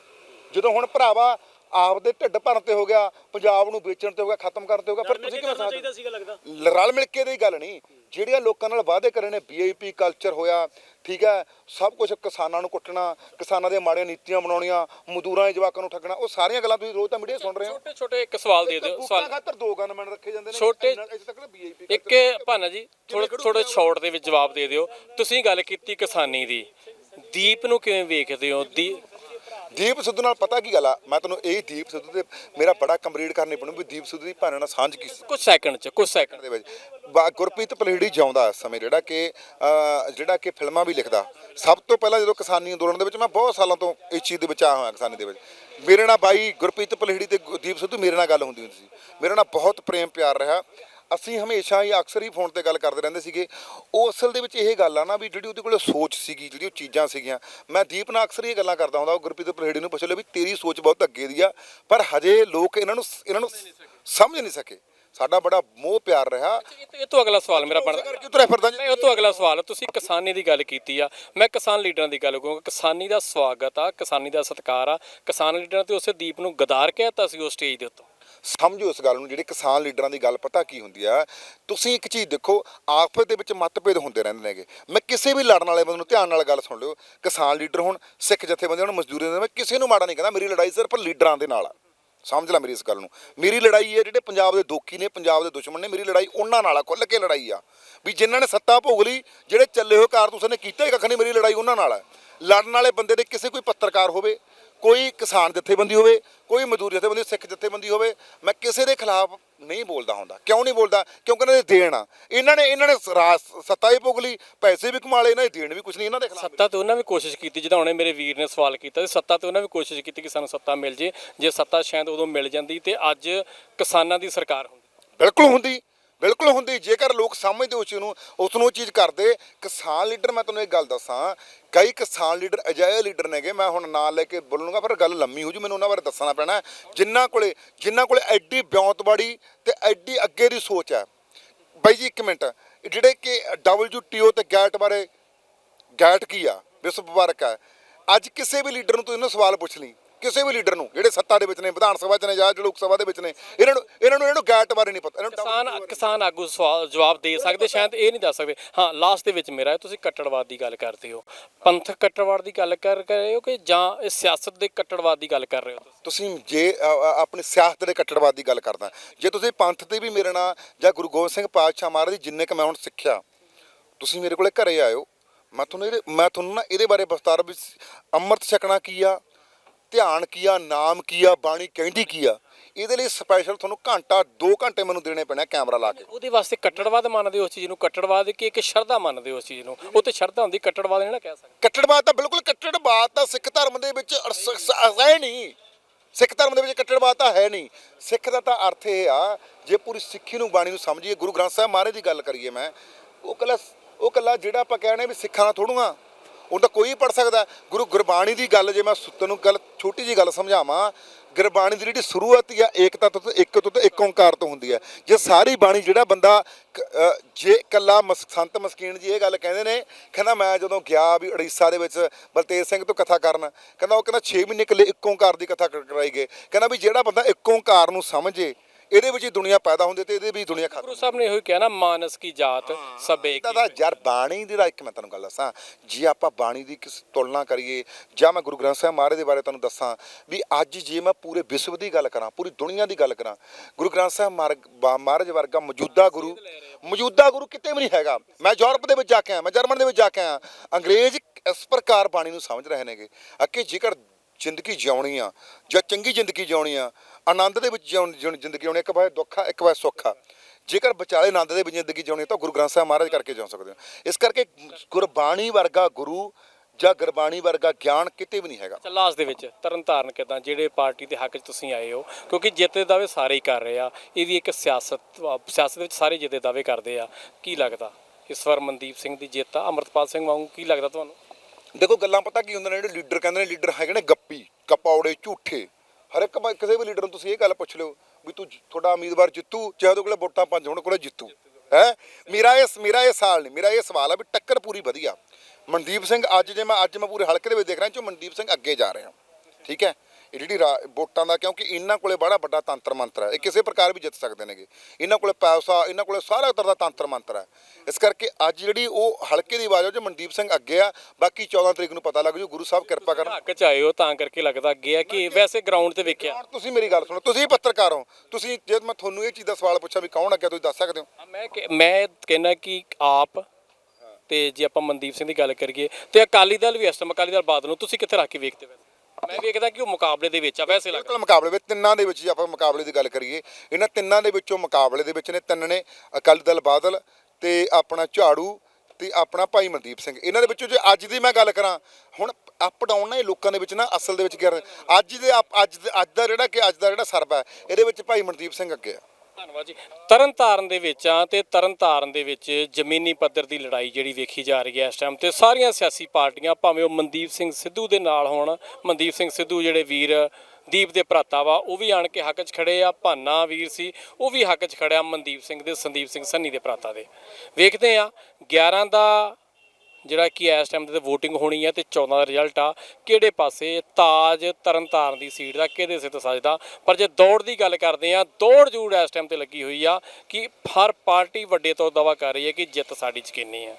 ਜਦੋਂ ਹੁਣ ਭਰਾਵਾ ਆਪਦੇ ਢਿੱਡ ਭਰਨ ਤੇ ਹੋ ਗਿਆ ਪੰਜਾਬ ਨੂੰ ਵੇਚਣ ਤੇ ਹੋ ਗਿਆ ਖਤਮ ਕਰਨ ਤੇ ਹੋ ਗਿਆ ਫਿਰ ਤੁਸੀਂ ਕਿਵੇਂ ਚਾਹੀਦਾ ਸੀਗਾ ਲੱਗਦਾ? ਰਲ ਮਿਲ ਕੇ ਦੀ ਗੱਲ ਨਹੀਂ। ਜਿਹੜੀਆਂ ਲੋਕਾਂ ਨਾਲ ਵਾਅਦੇ ਕਰੇ ਨੇ ਵੀਆਈਪੀ ਕਲਚਰ ਹੋਇਆ ਠੀਕ ਹੈ ਸਭ ਕੁਝ ਕਿਸਾਨਾਂ ਨੂੰ ਕੁੱਟਣਾ ਕਿਸਾਨਾਂ ਦੀਆਂ ਮਾੜੀਆਂ ਨੀਤੀਆਂ ਬਣਾਉਣੀਆਂ ਮਜ਼ਦੂਰਾਂ ਦੇ ਜਵਾਕਾਂ ਨੂੰ ਠੱਗਣਾ ਉਹ ਸਾਰੀਆਂ ਗੱਲਾਂ ਤੁਸੀਂ ਰੋਜ਼ ਤਾਂ ਮੀਡੀਆ ਸੁਣ ਰਹੇ ਹੋ। ਛੋਟੇ ਛੋਟੇ ਇੱਕ ਸਵਾਲ ਦੇ ਦਿਓ ਸਵਾਲ। ਖਾਤਰ ਦੋ ਗਨਮੈਨ ਰੱਖੇ ਜਾਂਦੇ ਨੇ ਛੋਟੇ- ਇੱਕ ਭਾਨਾ ਜੀ ਥੋੜੇ ਥੋੜੇ ਸ਼ਾਰਟ ਦੇ ਵਿੱਚ ਜਵਾਬ ਦੇ ਦਿਓ। ਤੁਸੀਂ ਗੱਲ ਕੀਤੀ ਕਿਸਾਨੀ ਦੀ। ਦੀਪ ਨੂੰ ਕਿਵੇਂ ਵੇਖਦੇ ਹੋ? ਦੀ ਦੀਪ ਸਿੱਧੂ ਨਾਲ ਪਤਾ ਕੀ ਗੱਲ ਆ? ਮੈਂ ਤੁਹਾਨੂੰ ਇਹ ਦੀਪ ਸਿੱਧੂ ਤੇ ਮੇਰਾ ਬੜਾ ਕੰਪਲੀਟ ਕਰਨੀ ਪਣੂ ਵੀ ਦੀਪ ਸਿੱਧੂ ਦੀ ਭਾਣੇ ਨਾਲ ਸਾਂਝ ਕੀ ਸੀ? ਕੁਝ ਸੈਕਿੰਡ ਚ ਕੁਝ ਸੈਕਿੰਡ ਦੇ ਵਿੱਚ। ਗੁਰਪ੍ਰੀਤ ਪਲੇੜੀ ਜਿਉਂਦਾ ਸਮੇਂ ਜਿਹੜਾ ਕਿ ਜਿਹੜਾ ਕਿ ਫਿਲਮਾਂ ਵੀ ਲਿਖਦਾ। ਸਭ ਤੋਂ ਪਹਿਲਾਂ ਜਦੋਂ ਕਿਸਾਨੀ ਅੰਦੋਲਨ ਦੇ ਵਿੱਚ ਮੈਂ ਬਹੁਤ ਸਾਲਾਂ ਤੋਂ ਇਸ ਚੀਜ਼ ਦੇ ਵਿੱਚ ਆਇਆ ਹੋਇਆ ਕਿਸਾਨੀ ਦੇ ਵਿੱਚ। ਮੇਰੇ ਨਾਲ ਬਾਈ ਗੁਰਪ੍ਰੀਤ ਪਲੇੜੀ ਤੇ ਦੀਪ ਸਿੱਧੂ ਮੇਰੇ ਨਾਲ ਗੱਲ ਹੁੰਦੀ ਹੁੰਦੀ ਸੀ। ਮੇਰੇ ਨਾਲ ਬਹੁਤ ਪ੍ਰੇਮ ਪਿਆਰ ਰਿਹਾ। ਅਸੀਂ ਹਮੇਸ਼ਾ ਹੀ ਅਕਸਰ ਹੀ ਫੋਨ ਤੇ ਗੱਲ ਕਰਦੇ ਰਹਿੰਦੇ ਸੀਗੇ। ਉਹ ਅਸਲ ਦੇ ਵਿੱਚ ਇਹ ਗੱਲ ਆ ਨਾ ਵੀ ਜਿਹੜੀ ਉਹਦੇ ਕੋਲ ਸੋਚ ਸੀਗੀ ਜਿਹੜੀ ਉਹ ਚੀਜ਼ਾਂ ਸੀਗੀਆਂ। ਮੈਂ ਦੀਪ ਨਾਲ ਅਕਸਰ ਹੀ ਇਹ ਗੱਲਾਂ ਕਰਦਾ ਹੁੰਦਾ ਉਹ ਗੁਰਪ੍ਰੀਤ ਪਲੇੜੀ ਨੂੰ ਪੁੱਛ ਲਿਆ ਵੀ ਤੇਰੀ ਸੋਚ ਬਹੁਤ ਅੱਗੇ ਦੀ ਆ ਪਰ ਹਜੇ ਲੋਕ ਇਹਨਾਂ ਨੂੰ ਇਹਨਾਂ ਨੂੰ ਸਮਝ ਨਹੀਂ ਸਕੇ। ਸਾਡਾ ਬੜਾ ਮੋਹ ਪਿਆਰ ਰਿਹਾ। ਇਹ ਤੋਂ- ਅਗਲਾ ਸਵਾਲ ਮੇਰਾ ਬਣਦਾ। ਕਰਕੇ ਤੁਰਿਆ ਫਿਰਦਾ ਜੀ। ਉਹ ਤੋਂ ਅਗਲਾ ਸਵਾਲ ਤੁਸੀਂ ਕਿਸਾਨੀ ਦੀ ਗੱਲ ਕੀਤੀ ਆ। ਮੈਂ ਕਿਸਾਨ ਲੀਡਰਾਂ ਦੀ ਗੱਲ ਕਰਾਂਗਾ ਕਿਸਾਨੀ ਦਾ ਸਵਾਗਤ ਆ ਕਿਸਾਨੀ ਦਾ ਸਤਿਕਾਰ ਆ। ਕਿਸਾਨ ਲੀਡਰਾਂ ਤੇ ਉਸੇ ਦੀਪ ਨੂੰ ਗਦਾਰ ਕਹਿਤਾ ਸੀ ਉਸ ਸਟੇਜ ਦੇ ਉੱਤੋਂ। ਸਮਝੋ ਇਸ ਗੱਲ ਨੂੰ, ਜਿਹੜੇ ਕਿਸਾਨ ਲੀਡਰਾਂ ਦੀ ਗੱਲ ਪਤਾ ਕੀ ਹੁੰਦੀ ਆ, ਤੁਸੀਂ ਇੱਕ ਚੀਜ਼ ਦੇਖੋ, ਆਪਸ ਦੇ ਵਿੱਚ ਮਤਭੇਦ ਹੁੰਦੇ ਰਹਿੰਦੇ ਨੇਗੇ। ਮੈਂ ਕਿਸੇ ਵੀ ਲੜਨ ਵਾਲੇ ਬੰਦੇ ਨੂੰ ਧਿਆਨ ਨਾਲ ਗੱਲ ਸੁਣ ਲਿਓ, ਕਿਸਾਨ ਲੀਡਰ ਹੋਣ, ਸਿੱਖ ਜਥੇਬੰਦੀਆਂ ਨੂੰ ਮਜ਼ਦੂਰੀ ਦੇ ਮੈਂ ਕਿਸੇ ਨੂੰ ਮਾੜਾ ਨਹੀਂ ਕਹਿੰਦਾ, ਮੇਰੀ ਲੜਾਈ ਸਿਰਫ ਲੀਡਰਾਂ ਦੇ ਨਾਲ ਆ। ਸਮਝ ਲੈ ਮੇਰੀ ਇਸ ਗੱਲ ਨੂੰ। ਮੇਰੀ ਲੜਾਈ ਹੈ ਜਿਹੜੇ ਪੰਜਾਬ ਦੇ ਦੋਖੀ ਨੇ, ਪੰਜਾਬ ਦੇ ਦੁਸ਼ਮਣ ਨੇ, ਮੇਰੀ ਲੜਾਈ ਉਹਨਾਂ ਨਾਲ ਆ, ਖੁੱਲ੍ਹ ਕੇ ਲੜਾਈ ਆ। ਵੀ ਜਿਨ੍ਹਾਂ ਨੇ ਸੱਤਾ ਭੋਗ ਲਈ, ਜਿਹੜੇ ਚੱਲੇ ਹੋਏ ਕਾਰਤੂਸ ਨੇ ਕੀਤਾ ਹੀ ਕੱਖ ਨਹੀਂ, ਮੇਰੀ ਲੜਾਈ ਉਹਨਾਂ ਨਾਲ ਆ। ਲੜਨ ਵਾਲੇ ਬੰਦੇ ਦੇ ਕਿਸੇ ਕੋਈ ਪੱਤਰਕਾਰ ਹੋਵੇ ਕੋਈ ਕਿਸਾਨ ਜਥੇਬੰਦੀ ਹੋਵੇ ਕੋਈ ਮਜ਼ਦੂਰ ਜਥੇਬੰਦੀ ਸਿੱਖ ਜਥੇਬੰਦੀ ਹੋਵੇ ਮੈਂ ਕਿਸੇ ਦੇ ਖਿਲਾਫ ਨਹੀਂ ਬੋਲਦਾ ਹੁੰਦਾ। ਕਿਉਂ ਨਹੀਂ ਬੋਲਦਾ? ਕਿਉਂਕਿ ਇਹਨਾਂ ਦੇ ਦੇਣ ਆ। ਇਹਨਾਂ ਨੇ ਇਹਨਾਂ ਨੇ ਰਾਸ- ਸੱਤਾ ਹੀ ਭੋਗ ਲਈ ਪੈਸੇ ਵੀ ਕਮਾ ਲਏ ਇਹਨਾਂ ਦੇ ਦੇਣ ਵੀ ਕੁਝ ਨਹੀਂ ਇਹਨਾਂ ਦੇ ਖਿਲਾਫ ਸੱਤਾ ਤੇ ਉਹਨਾਂ ਵੀ ਕੋਸ਼ਿਸ਼ ਕੀਤੀ ਜਿੱਦਾਂ ਹੁਣੇ ਮੇਰੇ ਵੀਰ ਨੇ ਸਵਾਲ ਕੀਤਾ ਸੀ ਸੱਤਾ ਤੇ ਉਹਨਾਂ ਵੀ ਕੋਸ਼ਿਸ਼ ਕੀਤੀ ਕਿ ਸਾਨੂੰ ਸੱਤਾ ਮਿਲ ਜੇ। ਜੇ ਸੱਤਾ ਸ਼ਾਇਦ ਉਦੋਂ ਮਿਲ ਜਾਂਦੀ ਤੇ ਅੱਜ ਕਿਸਾਨਾਂ ਦੀ ਸਰਕਾਰ ਹੁੰਦੀ। ਬਿਲਕੁਲ ਹੁੰਦੀ। ਬਿਲਕੁਲ ਹੁੰਦੀ। ਜੇਕਰ ਲੋਕ ਸਮਝਦੇ ਉਸ ਚੀਜ਼ ਨੂੰ, ਉਸ ਨੂੰ ਉਹ ਚੀਜ਼ ਕਰਦੇ, ਕਿਸਾਨ ਲੀਡਰ, ਮੈਂ ਤੁਹਾਨੂੰ ਇੱਕ ਗੱਲ ਦੱਸਾਂ, ਕਈ ਕਿਸਾਨ ਲੀਡਰ ਅਜਿਹੇ ਲੀਡਰ ਨੇਗੇ, ਮੈਂ ਹੁਣ ਨਾਂ ਲੈ ਕੇ ਬੋਲੂੰਗਾ, ਪਰ ਗੱਲ ਲੰਮੀ ਹੋ ਜੂ, ਮੈਨੂੰ ਉਹਨਾਂ ਬਾਰੇ ਦੱਸਣਾ ਪੈਣਾ ਜਿਨ੍ਹਾਂ ਕੋਲੇ ਜਿਨ੍ਹਾਂ ਕੋਲੇ ਐਡੀ ਬਿਉਂਤਬਾੜੀ ਤੇ ਐਡੀ ਅੱਗੇ ਦੀ ਸੋਚ ਹੈ। ਬਾਈ ਜੀ, ਇੱਕ ਮਿੰਟ, ਜਿਹੜੇ ਕਿ WTO ਤੇ ਗੈਟ ਬਾਰੇ, ਗੈਟ ਕੀ ਆ? ਵਿਸ਼ਵ ਵਪਾਰਕ ਹੈ। ਅੱਜ ਕਿਸੇ ਵੀ ਲੀਡਰ ਨੂੰ ਤੁਸੀਂ ਇਹਨਾਂ ਸਵਾਲ ਪੁੱਛ ਲਈ। ਕਿਸੇ ਵੀ ਲੀਡਰ ਨੂੰ ਜਿਹੜੇ ਸੱਤਾ ਦੇ ਵਿੱਚ ਨੇ ਵਿਧਾਨ ਸਭਾ 'ਚ ਨੇ ਜਾਂ ਲੋਕ ਸਭਾ ਦੇ ਵਿੱਚ ਨੇ ਇਹਨਾਂ ਨੂੰ ਇਹਨਾਂ ਨੂੰ ਇਹਨਾਂ ਨੂੰ ਗੈਟ ਬਾਰੇ ਨਹੀਂ ਪਤਾ। ਕਿਸਾਨ ਕਿਸਾਨ ਆਗੂ ਸਵਾਲ ਜਵਾਬ ਦੇ ਸਕਦੇ ਸ਼ਾਇਦ ਇਹ ਨਹੀਂ ਦੱਸ ਸਕਦੇ। ਹਾਂ ਲਾਸਟ ਦੇ ਵਿੱਚ ਮੇਰਾ ਤੁਸੀਂ ਕੱਟੜਵਾਦ ਦੀ ਗੱਲ ਕਰਦੇ ਹੋ। ਪੰਥਕ ਕੱਟੜਵਾਦ ਦੀ ਗੱਲ ਕਰ ਰਹੇ ਹੋ ਕਿ ਜਾਂ ਇਹ ਸਿਆਸਤ ਦੇ ਕੱਟੜਵਾਦ ਦੀ ਗੱਲ ਕਰ ਰਹੇ ਹੋ ਤੁਸੀਂ? ਜੇ ਆਪਣੀ ਸਿਆਸਤ ਦੇ ਕੱਟੜਵਾਦ ਦੀ ਗੱਲ ਕਰਦਾ। ਜੇ ਤੁਸੀਂ ਪੰਥ ਤੇ ਵੀ ਮੇਰੇ ਨਾਲ ਜਾਂ ਗੁਰੂ ਗੋਬਿੰਦ ਸਿੰਘ ਪਾਤਸ਼ਾਹ ਮਹਾਰਾਜ ਦੀ ਜਿੰਨੇ ਕ ਮੈਂ ਹੁਣ ਸਿੱਖਿਆ ਤੁਸੀਂ ਮੇਰੇ ਕੋਲੇ ਘਰੇ ਆਇਓ। ਮੈਂ ਤੁਹਾਨੂੰ ਇਹਦੇ ਮੈਂ ਤੁਹਾਨੂੰ ਨਾ ਇਹਦੇ ਬਾਰੇ ਵਿਸਤਾਰ ਵਿੱਚ ਅੰਮ੍ਰਿਤ ਛਕਣਾ ਕੀ ਆ? ਧਿਆਨ ਕੀ ਆ ਨਾਮ ਕੀ ਆ ਬਾਣੀ ਕਹਿੰਦੀ ਕੀ ਆ ਇਹਦੇ ਲਈ ਸਪੈਸ਼ਲ ਤੁਹਾਨੂੰ ਘੰਟਾ 2 ਘੰਟੇ ਮੈਨੂੰ ਦੇਣੇ ਪੈਣੇ ਕੈਮਰਾ ਲਾ ਕੇ। ਉਹਦੇ ਵਾਸਤੇ ਕੱਟੜਵਾਦ ਮੰਨਦੇ ਹੋ ਉਸ ਚੀਜ਼ ਨੂੰ ਕੱਟੜਵਾਦ ਕਿ ਇੱਕ ਸ਼ਰਧਾ ਮੰਨਦੇ ਹੋ ਉਸ ਚੀਜ਼ ਨੂੰ? ਉਹ ਤੇ ਸ਼ਰਧਾ ਹੁੰਦੀ ਕੱਟੜਵਾਦ ਨਹੀਂ ਨਾ ਕਹਿ ਸਕਦੇ। ਕੱਟੜਵਾਦ ਤਾਂ ਬਿਲਕੁਲ ਕੱਟੜਵਾਦ ਤਾਂ ਸਿੱਖ ਧਰਮ ਦੇ ਵਿੱਚ ਹੈ ਨਹੀਂ। ਸਿੱਖ ਧਰਮ ਦੇ ਵਿੱਚ ਕੱਟੜਵਾਦ ਤਾਂ ਹੈ ਨਹੀਂ। ਸਿੱਖ ਦਾ ਤਾਂ ਅਰਥ ਇਹ ਆ ਜੇ ਪੂਰੀ ਸਿੱਖੀ ਨੂੰ ਬਾਣੀ ਨੂੰ ਸਮਝੀਏ ਗੁਰੂ ਗ੍ਰੰਥ ਸਾਹਿਬ ਮਹਾਰਾਜ ਦੀ ਗੱਲ ਕਰੀਏ ਮੈਂ ਉਹ ਕੱਲਾ ਉਹ ਕੱਲਾ ਜਿਹੜਾ ਆਪਾਂ ਕਹਿੰਦੇ ਵੀ ਸਿੱਖਾਂ ਥੋੜੂਆਂ ਉਹ ਤਾਂ ਕੋਈ ਪੜ ਸਕਦਾ। ਗੁਰੂ ਗੁਰਬਾਣੀ ਦੀ ਗੱਲ ਜੇ ਮੈਂ ਸੁ- ਤੈਨੂੰ ਗੱਲ ਛੋਟੀ ਜੀ ਗੱਲ ਸਮਝਾਵਾਂ, ਗੁਰਬਾਣੀ ਦੀ ਜਿਹੜੀ ਸ਼ੁਰੂਆਤ ਹੀ ਆ ਏਕਤਾ ਤੋਂ ਇੱਕ ਤੋਂ ਇੱਕ ਓੰਕਾਰ ਤੋਂ ਹੁੰਦੀ ਹੈ। ਜੇ ਸਾਰੀ ਬਾਣੀ ਜਿਹੜਾ ਬੰਦਾ ਕ- ਜੇ ਕੱਲਾ ਮਸ- ਸੰਤ ਮਸਕੀਨ ਜੀ ਇਹ ਗੱਲ ਕਹਿੰਦੇ ਨੇ, ਕਹਿੰਦਾ ਮੈਂ ਜਦੋਂ ਗਿਆ ਵੀ ਉੜੀਸਾ ਦੇ ਵਿੱਚ ਬਲਤੇਜ ਸਿੰਘ ਤੋਂ ਕਥਾ ਕਰਨ, ਕਹਿੰਦਾ ਉਹ ਕਹਿੰਦਾ 6 ਮਹੀਨੇ ਇਕੱਲੇ ਇੱਕ ਓੰਕਾਰ ਦੀ ਕਥਾ ਕਰ- ਕਰਾਈ ਗਏ। ਕਹਿੰਦਾ ਵੀ ਜਿਹੜਾ ਬੰਦਾ ਇੱਕ ਓੰਕਾਰ ਨੂੰ ਸਮਝੇ ਇਹਦੇ ਵਿੱਚ ਹੀ ਦੁਨੀਆ ਪੈਦਾ ਹੁੰਦੀ ਤੇ ਇਹਦੇ ਵੀ ਦੁਨੀਆ ਖਤਮ ਗੁਰੂ ਸਾਹਿਬ ਨੇ ਇਹੋ ਹੀ ਕਿਹਾ ਨਾ ਮਾਨਸ ਕੀ ਜਾਤ ਸਭੇ ਇਹਦਾ ਤਾਂ ਯਾਰ ਬਾਣੀ ਦੀ ਦਾ ਇੱਕ ਮੈਂ ਤੁਹਾਨੂੰ ਗੱਲ ਦੱਸਾਂ ਜੇ ਆਪਾਂ ਬਾਣੀ ਦੀ ਕਿਸ ਤੁਲਨਾ ਕਰੀਏ ਜਾਂ ਮੈਂ ਗੁਰੂ ਗ੍ਰੰਥ ਸਾਹਿਬ ਮਹਾਰਾਜ ਦੇ ਬਾਰੇ ਤੁਹਾਨੂੰ ਦੱਸਾਂ ਵੀ ਅੱਜ ਜੇ ਮੈਂ ਪੂਰੇ ਵਿਸ਼ਵ ਦੀ ਗੱਲ ਕਰਾਂ ਪੂਰੀ ਦੁਨੀਆ ਦੀ ਗੱਲ ਕਰਾਂ ਗੁਰੂ ਗ੍ਰੰਥ ਸਾਹਿਬ ਮਾਰਗ- ਬਾ- ਮਹਾਰਾਜ ਵਰਗਾ ਮੌਜੂਦਾ ਗੁਰੂ ਮੌਜੂਦਾ ਗੁਰੂ ਕਿਤੇ ਵੀ ਨਹੀਂ ਹੈਗਾ। ਮੈਂ ਯੂਰਪ ਦੇ ਵਿੱਚ ਜਾ ਕੇ ਆਇਆ ਮੈਂ ਜਰਮਨ ਦੇ ਵਿੱਚ ਜਾ ਕੇ ਆਇਆ। ਅੰਗਰੇਜ਼ ਇਸ ਪ੍ਰਕਾਰ ਬਾਣੀ ਨੂੰ ਸਮਝ ਰਹੇ ਨੇਗੇ ਅੱਗੇ ਜੇਕਰ ਜ਼ਿੰਦਗੀ ਜਿਉਣੀ ਆ, ਜਾਂ ਚੰਗੀ ਜ਼ਿੰਦਗੀ ਜਿਉਣੀ ਆ, ਆਨੰਦ ਦੇ ਵਿੱਚ ਜਿਉਣ ਜ਼ਿੰਦਗੀ ਜਿਉਣੀ ਇੱਕ ਵਾਰ ਦੁੱਖ ਆ, ਇੱਕ ਵਾਰ ਸੁੱਖ ਆ। ਜੇਕਰ ਵਿਚਾਲੇ ਆਨੰਦ ਦੇ ਵਿੱਚ ਜ਼ਿੰਦਗੀ ਜਿਉਣੀ ਤਾਂ ਗੁਰੂ ਗ੍ਰੰਥ ਸਾਹਿਬ ਮਹਾਰਾਜ ਕਰਕੇ ਜਿਉ ਸਕਦੇ ਹੋ ਇਸ ਕਰਕੇ ਗੁਰਬਾਣੀ ਵਰਗਾ ਗੁਰੂ ਜਾਂ ਗੁਰਬਾਣੀ ਵਰਗਾ ਗਿਆਨ ਕਿਤੇ ਵੀ ਨਹੀਂ ਹੈਗਾ। ਲਾਸ ਦੇ ਵਿੱਚ ਤਰਨ ਤਾਰਨ ਕਿਦਾਂ, ਜਿਹੜੇ ਪਾਰਟੀ ਦੇ ਹੱਕ 'ਚ ਤੁਸੀਂ ਆਏ ਹੋ, ਕਿਉਂਕਿ ਜਿੱਤ ਦੇ ਦਾਅਵੇ ਸਾਰੇ ਹੀ ਕਰ ਰਹੇ ਆ। ਇਹ ਵੀ ਇੱਕ ਸਿਆਸਤ ਸਿਆਸਤ ਵਿੱਚ ਸਾਰੇ ਜਿੱਤ ਦੇ ਦਾਅਵੇ ਕਰਦੇ ਆ। ਕੀ ਲੱਗਦਾ? ਇਸ ਵਾਰ ਮਨਦੀਪ ਸਿੰਘ ਦੀ ਜਿੱਤ ਆ, ਅਮਰਤਪਾਲ ਸਿੰਘ ਵਾਂਗੂ ਕੀ ਲੱਗਦਾ ਤੁਹਾਨੂੰ? ਦੇਖੋ ਗੱਲਾਂ ਪਤਾ ਕੀ ਹੁੰਦੀਆਂ ਨੇ, ਜਿਹੜੇ ਲੀਡਰ ਕਹਿੰਦੇ ਨੇ, ਲੀਡਰ ਹੈਗੇ ਨੇ ਗੱਪੀ, ਕਪੌੜੇ, ਝੂਠੇ। ਹਰ ਇੱਕ ਬ- ਕਿਸੇ ਵੀ ਲੀਡਰ ਨੂੰ ਤੁਸੀਂ ਇਹ ਗੱਲ ਪੁੱਛ ਲਿਓ ਵੀ ਤੂੰ ਜ- ਤੁਹਾਡਾ ਉਮੀਦਵਾਰ ਜਿੱਤੂ, ਚਾਹੇ ਉਹਦੇ ਕੋਲੇ ਵੋਟਾਂ ਪੰਜ, ਹੋਣ ਕੋਲੇ ਜਿੱਤੂ। ਹੈ? ਮੇਰਾ ਇਹ ਮੇਰਾ ਇਹ ਸਵਾਲ ਨਹੀਂ, ਮੇਰਾ ਇਹ ਸਵਾਲ ਆ ਵੀ ਟੱਕਰ ਪੂਰੀ ਵਧੀਆ। ਮਨਦੀਪ ਸਿੰਘ ਅੱਜ ਜੇ ਮੈਂ, ਅੱਜ ਮੈਂ ਪੂਰੇ ਹਲਕੇ ਦੇ ਵਿੱਚ ਦੇਖ ਰਿਹਾ ਚੋ ਮਨਦੀਪ ਸਿੰਘ ਅੱਗੇ ਜਾ ਰਿਹਾ ਠੀਕ ਹੈ? ਇਹ ਜਿਹੜੀ ਰਾ- ਵੋਟਾਂ ਦਾ ਕਿਉਂਕਿ ਇਹਨਾਂ ਕੋਲੇ ਬੜਾ ਵੱਡਾ ਤੰਤਰ ਮੰਤਰ ਹੈ। ਇਹ ਕਿਸੇ ਪ੍ਰਕਾਰ ਵੀ ਜਿੱਤ ਸਕਦੇ ਨੇਗੇ। ਇਹਨਾਂ ਕੋਲੇ ਪੈਸਾ ਇਹਨਾਂ ਕੋਲੇ ਸਾਰਾ ਤਰ੍ਹਾਂ ਦਾ ਤੰਤਰ ਮੰਤਰ ਹੈ। ਇਸ ਕਰਕੇ ਅੱਜ ਜਿਹੜੀ ਉਹ ਹਲਕੇ ਦੀ ਆਵਾਜ਼ ਆ ਜੋ ਮਨਦੀਪ ਸਿੰਘ ਅੱਗੇ ਆ। ਬਾਕੀ 14 ਤਰੀਕ ਨੂੰ ਪਤਾ ਲੱਗ ਜੂ ਗੁਰੂ ਸਾਹਿਬ ਕਿਰਪਾ ਕਰਨ। ਹੱਕ 'ਚ ਆਏ ਹੋ ਤਾਂ ਕਰਕੇ ਲੱਗਦਾ ਅੱਗੇ ਆ ਕਿ ਵੈਸੇ ਗਰਾਊਂਡ ਤੇ ਵੇਖਿਆ। ਹੁਣ ਤੁਸੀਂ ਮੇਰੀ ਗੱਲ ਸੁਣੋ ਤੁਸੀਂ ਪੱਤਰਕਾਰ ਹੋ। ਤੁਸੀਂ ਜੇ ਮੈਂ ਤੁਹਾਨੂੰ ਇਹ ਚੀਜ਼ ਦਾ ਸਵਾਲ ਪੁੱਛਾਂ ਵੀ ਕੌਣ ਅੱਗੇ ਤੁਸੀਂ ਦੱਸ ਸਕਦੇ ਹੋ। ਮੈਂ ਕਿ- ਮੈਂ ਕਹਿੰਦਾ ਕਿ ਆਪ ਤੇ ਜੇ ਆਪਾਂ ਮਨਦੀਪ ਸਿੰਘ ਦੀ ਗੱਲ ਕਰੀਏ ਤੇ ਅਕਾਲੀ ਦਲ ਵੀ ਇਸ ਟਾਈਮ ਅਕਾਲੀ ਦਲ ਬਾਦਲ ਨੂੰ ਤੁਸੀਂ ਕਿੱਥੇ ਰੱਖ ਕੇ ਵੇਖਦੇ ਵੈਸੇ? ਮੈਂ ਵੇਖਦਾ ਕਿ ਉਹ ਮੁਕਾਬਲੇ ਦੇ ਵਿੱਚ ਆ, ਵੈਸੇ ਲੱਗਦਾ। ਬਿਲਕੁਲ ਮੁਕਾਬਲੇ ਵਿੱਚ, ਤਿੰਨਾਂ ਦੇ ਵਿੱਚ ਜੇ ਆਪਾਂ ਮੁਕਾਬਲੇ ਦੀ ਗੱਲ ਕਰੀਏ, ਇਹਨਾਂ ਤਿੰਨਾਂ ਦੇ ਵਿੱਚੋਂ ਮੁਕਾਬਲੇ ਦੇ ਵਿੱਚ ਨੇ ਤਿੰਨ ਨੇ, ਅਕਾਲੀ ਦਲ, ਬਾਦਲ ਤੇ ਆਪਣਾ ਝਾੜੂ ਤੇ ਆਪਣਾ ਭਾਈ ਮਨਦੀਪ ਸਿੰਘ। ਇਹਨਾਂ ਦੇ ਵਿੱਚੋਂ ਜੇ ਅੱਜ ਦੀ ਮੈਂ ਗੱਲ ਕਰਾਂ, ਹੁਣ ਅਪ ਡਾਊਨ ਨਾ ਇਹ ਲੋਕਾਂ ਦੇ ਵਿੱਚ ਨਾ, ਅਸਲ ਦੇ ਵਿੱਚ ਗਿਰ ਅੱਜ ਦੇ ਆਪ- ਅੱਜ ਅੱਜ ਦਾ ਜਿਹੜਾ ਕਿ ਅੱਜ ਦਾ ਜਿਹੜਾ ਸਰਬ ਹੈ, ਇਹਦੇ ਵਿੱਚ ਭਾਈ ਮਨਦੀਪ ਸਿੰਘ ਅੱਗੇ ਆ। ਧੰਨਵਾਦ ਜੀ। ਤਰਨਤਾਰਨ ਦੇ ਵਿੱਚ ਆ ਤੇ ਤਰਨਤਾਰਨ ਦੇ ਵਿੱਚ ਜ਼ਮੀਨੀ ਪੱਧਰ ਦੀ ਲੜਾਈ ਜਿਹੜੀ ਵੇਖੀ ਜਾ ਰਹੀ ਹੈ ਇਸ ਟਾਈਮ ਤੇ ਸਾਰੀਆਂ ਸਿਆਸੀ ਪਾਰਟੀਆਂ, ਭਾਵੇਂ ਉਹ ਮਨਦੀਪ ਸਿੰਘ ਸਿੱਧੂ ਦੇ ਨਾਲ ਹੋਣ, ਮਨਦੀਪ ਸਿੰਘ ਸਿੱਧੂ ਜਿਹੜੇ ਵੀਰ ਦੀਪ ਦੇ ਭਰਾਤਾ ਵਾ, ਉਹ ਵੀ ਆਣ ਕੇ ਹੱਕ 'ਚ ਖੜੇ ਆ, ਭਾਨਾ ਵੀਰ ਸੀ, ਉਹ ਵੀ ਹੱਕ 'ਚ ਖੜਿਆ ਮਨਦੀਪ ਸਿੰਘ ਦੇ, ਸੰਦੀਪ ਸਿੰਘ ਸੰਨੀ ਦੇ ਭਰਾਤਾ ਦੇ। ਵੇਖਦੇ ਆ 11 ਦਾ ਜਿਹੜਾ ਕਿ ਇਸ ਟਾਈਮ ਤੇ VOTING ਹੋਣੀ ਹੈ ਤੇ 14 ਦਾ ਰਿਜ਼ਲਟ ਆ। ਕਿਹੜੇ ਪਾਸੇ? ਤਾਜ ਤਰਨਤਾਰਨ ਦੀ ਸੀਟ ਦਾ, ਕਿਹਦੇ ਸਿਰ ਤੇ ਸਜਦਾ ਪਰ ਜੇ ਦੌੜ ਦੀ ਗੱਲ ਕਰਦੇ ਆ, ਦੌੜ ਜੂੜ ਇਸ ਟਾਈਮ ਤੇ ਲੱਗੀ ਹੋਈ ਆ ਕਿ ਹਰ ਪਾਰਟੀ ਵੱਡੇ ਤੋਂ ਦਾਵਾ ਕਰ ਰਹੀ ਹੈ ਕਿ ਜਿੱਤ ਸਾਡੀ ਚ ਕਿੰਨੀ ਹੈ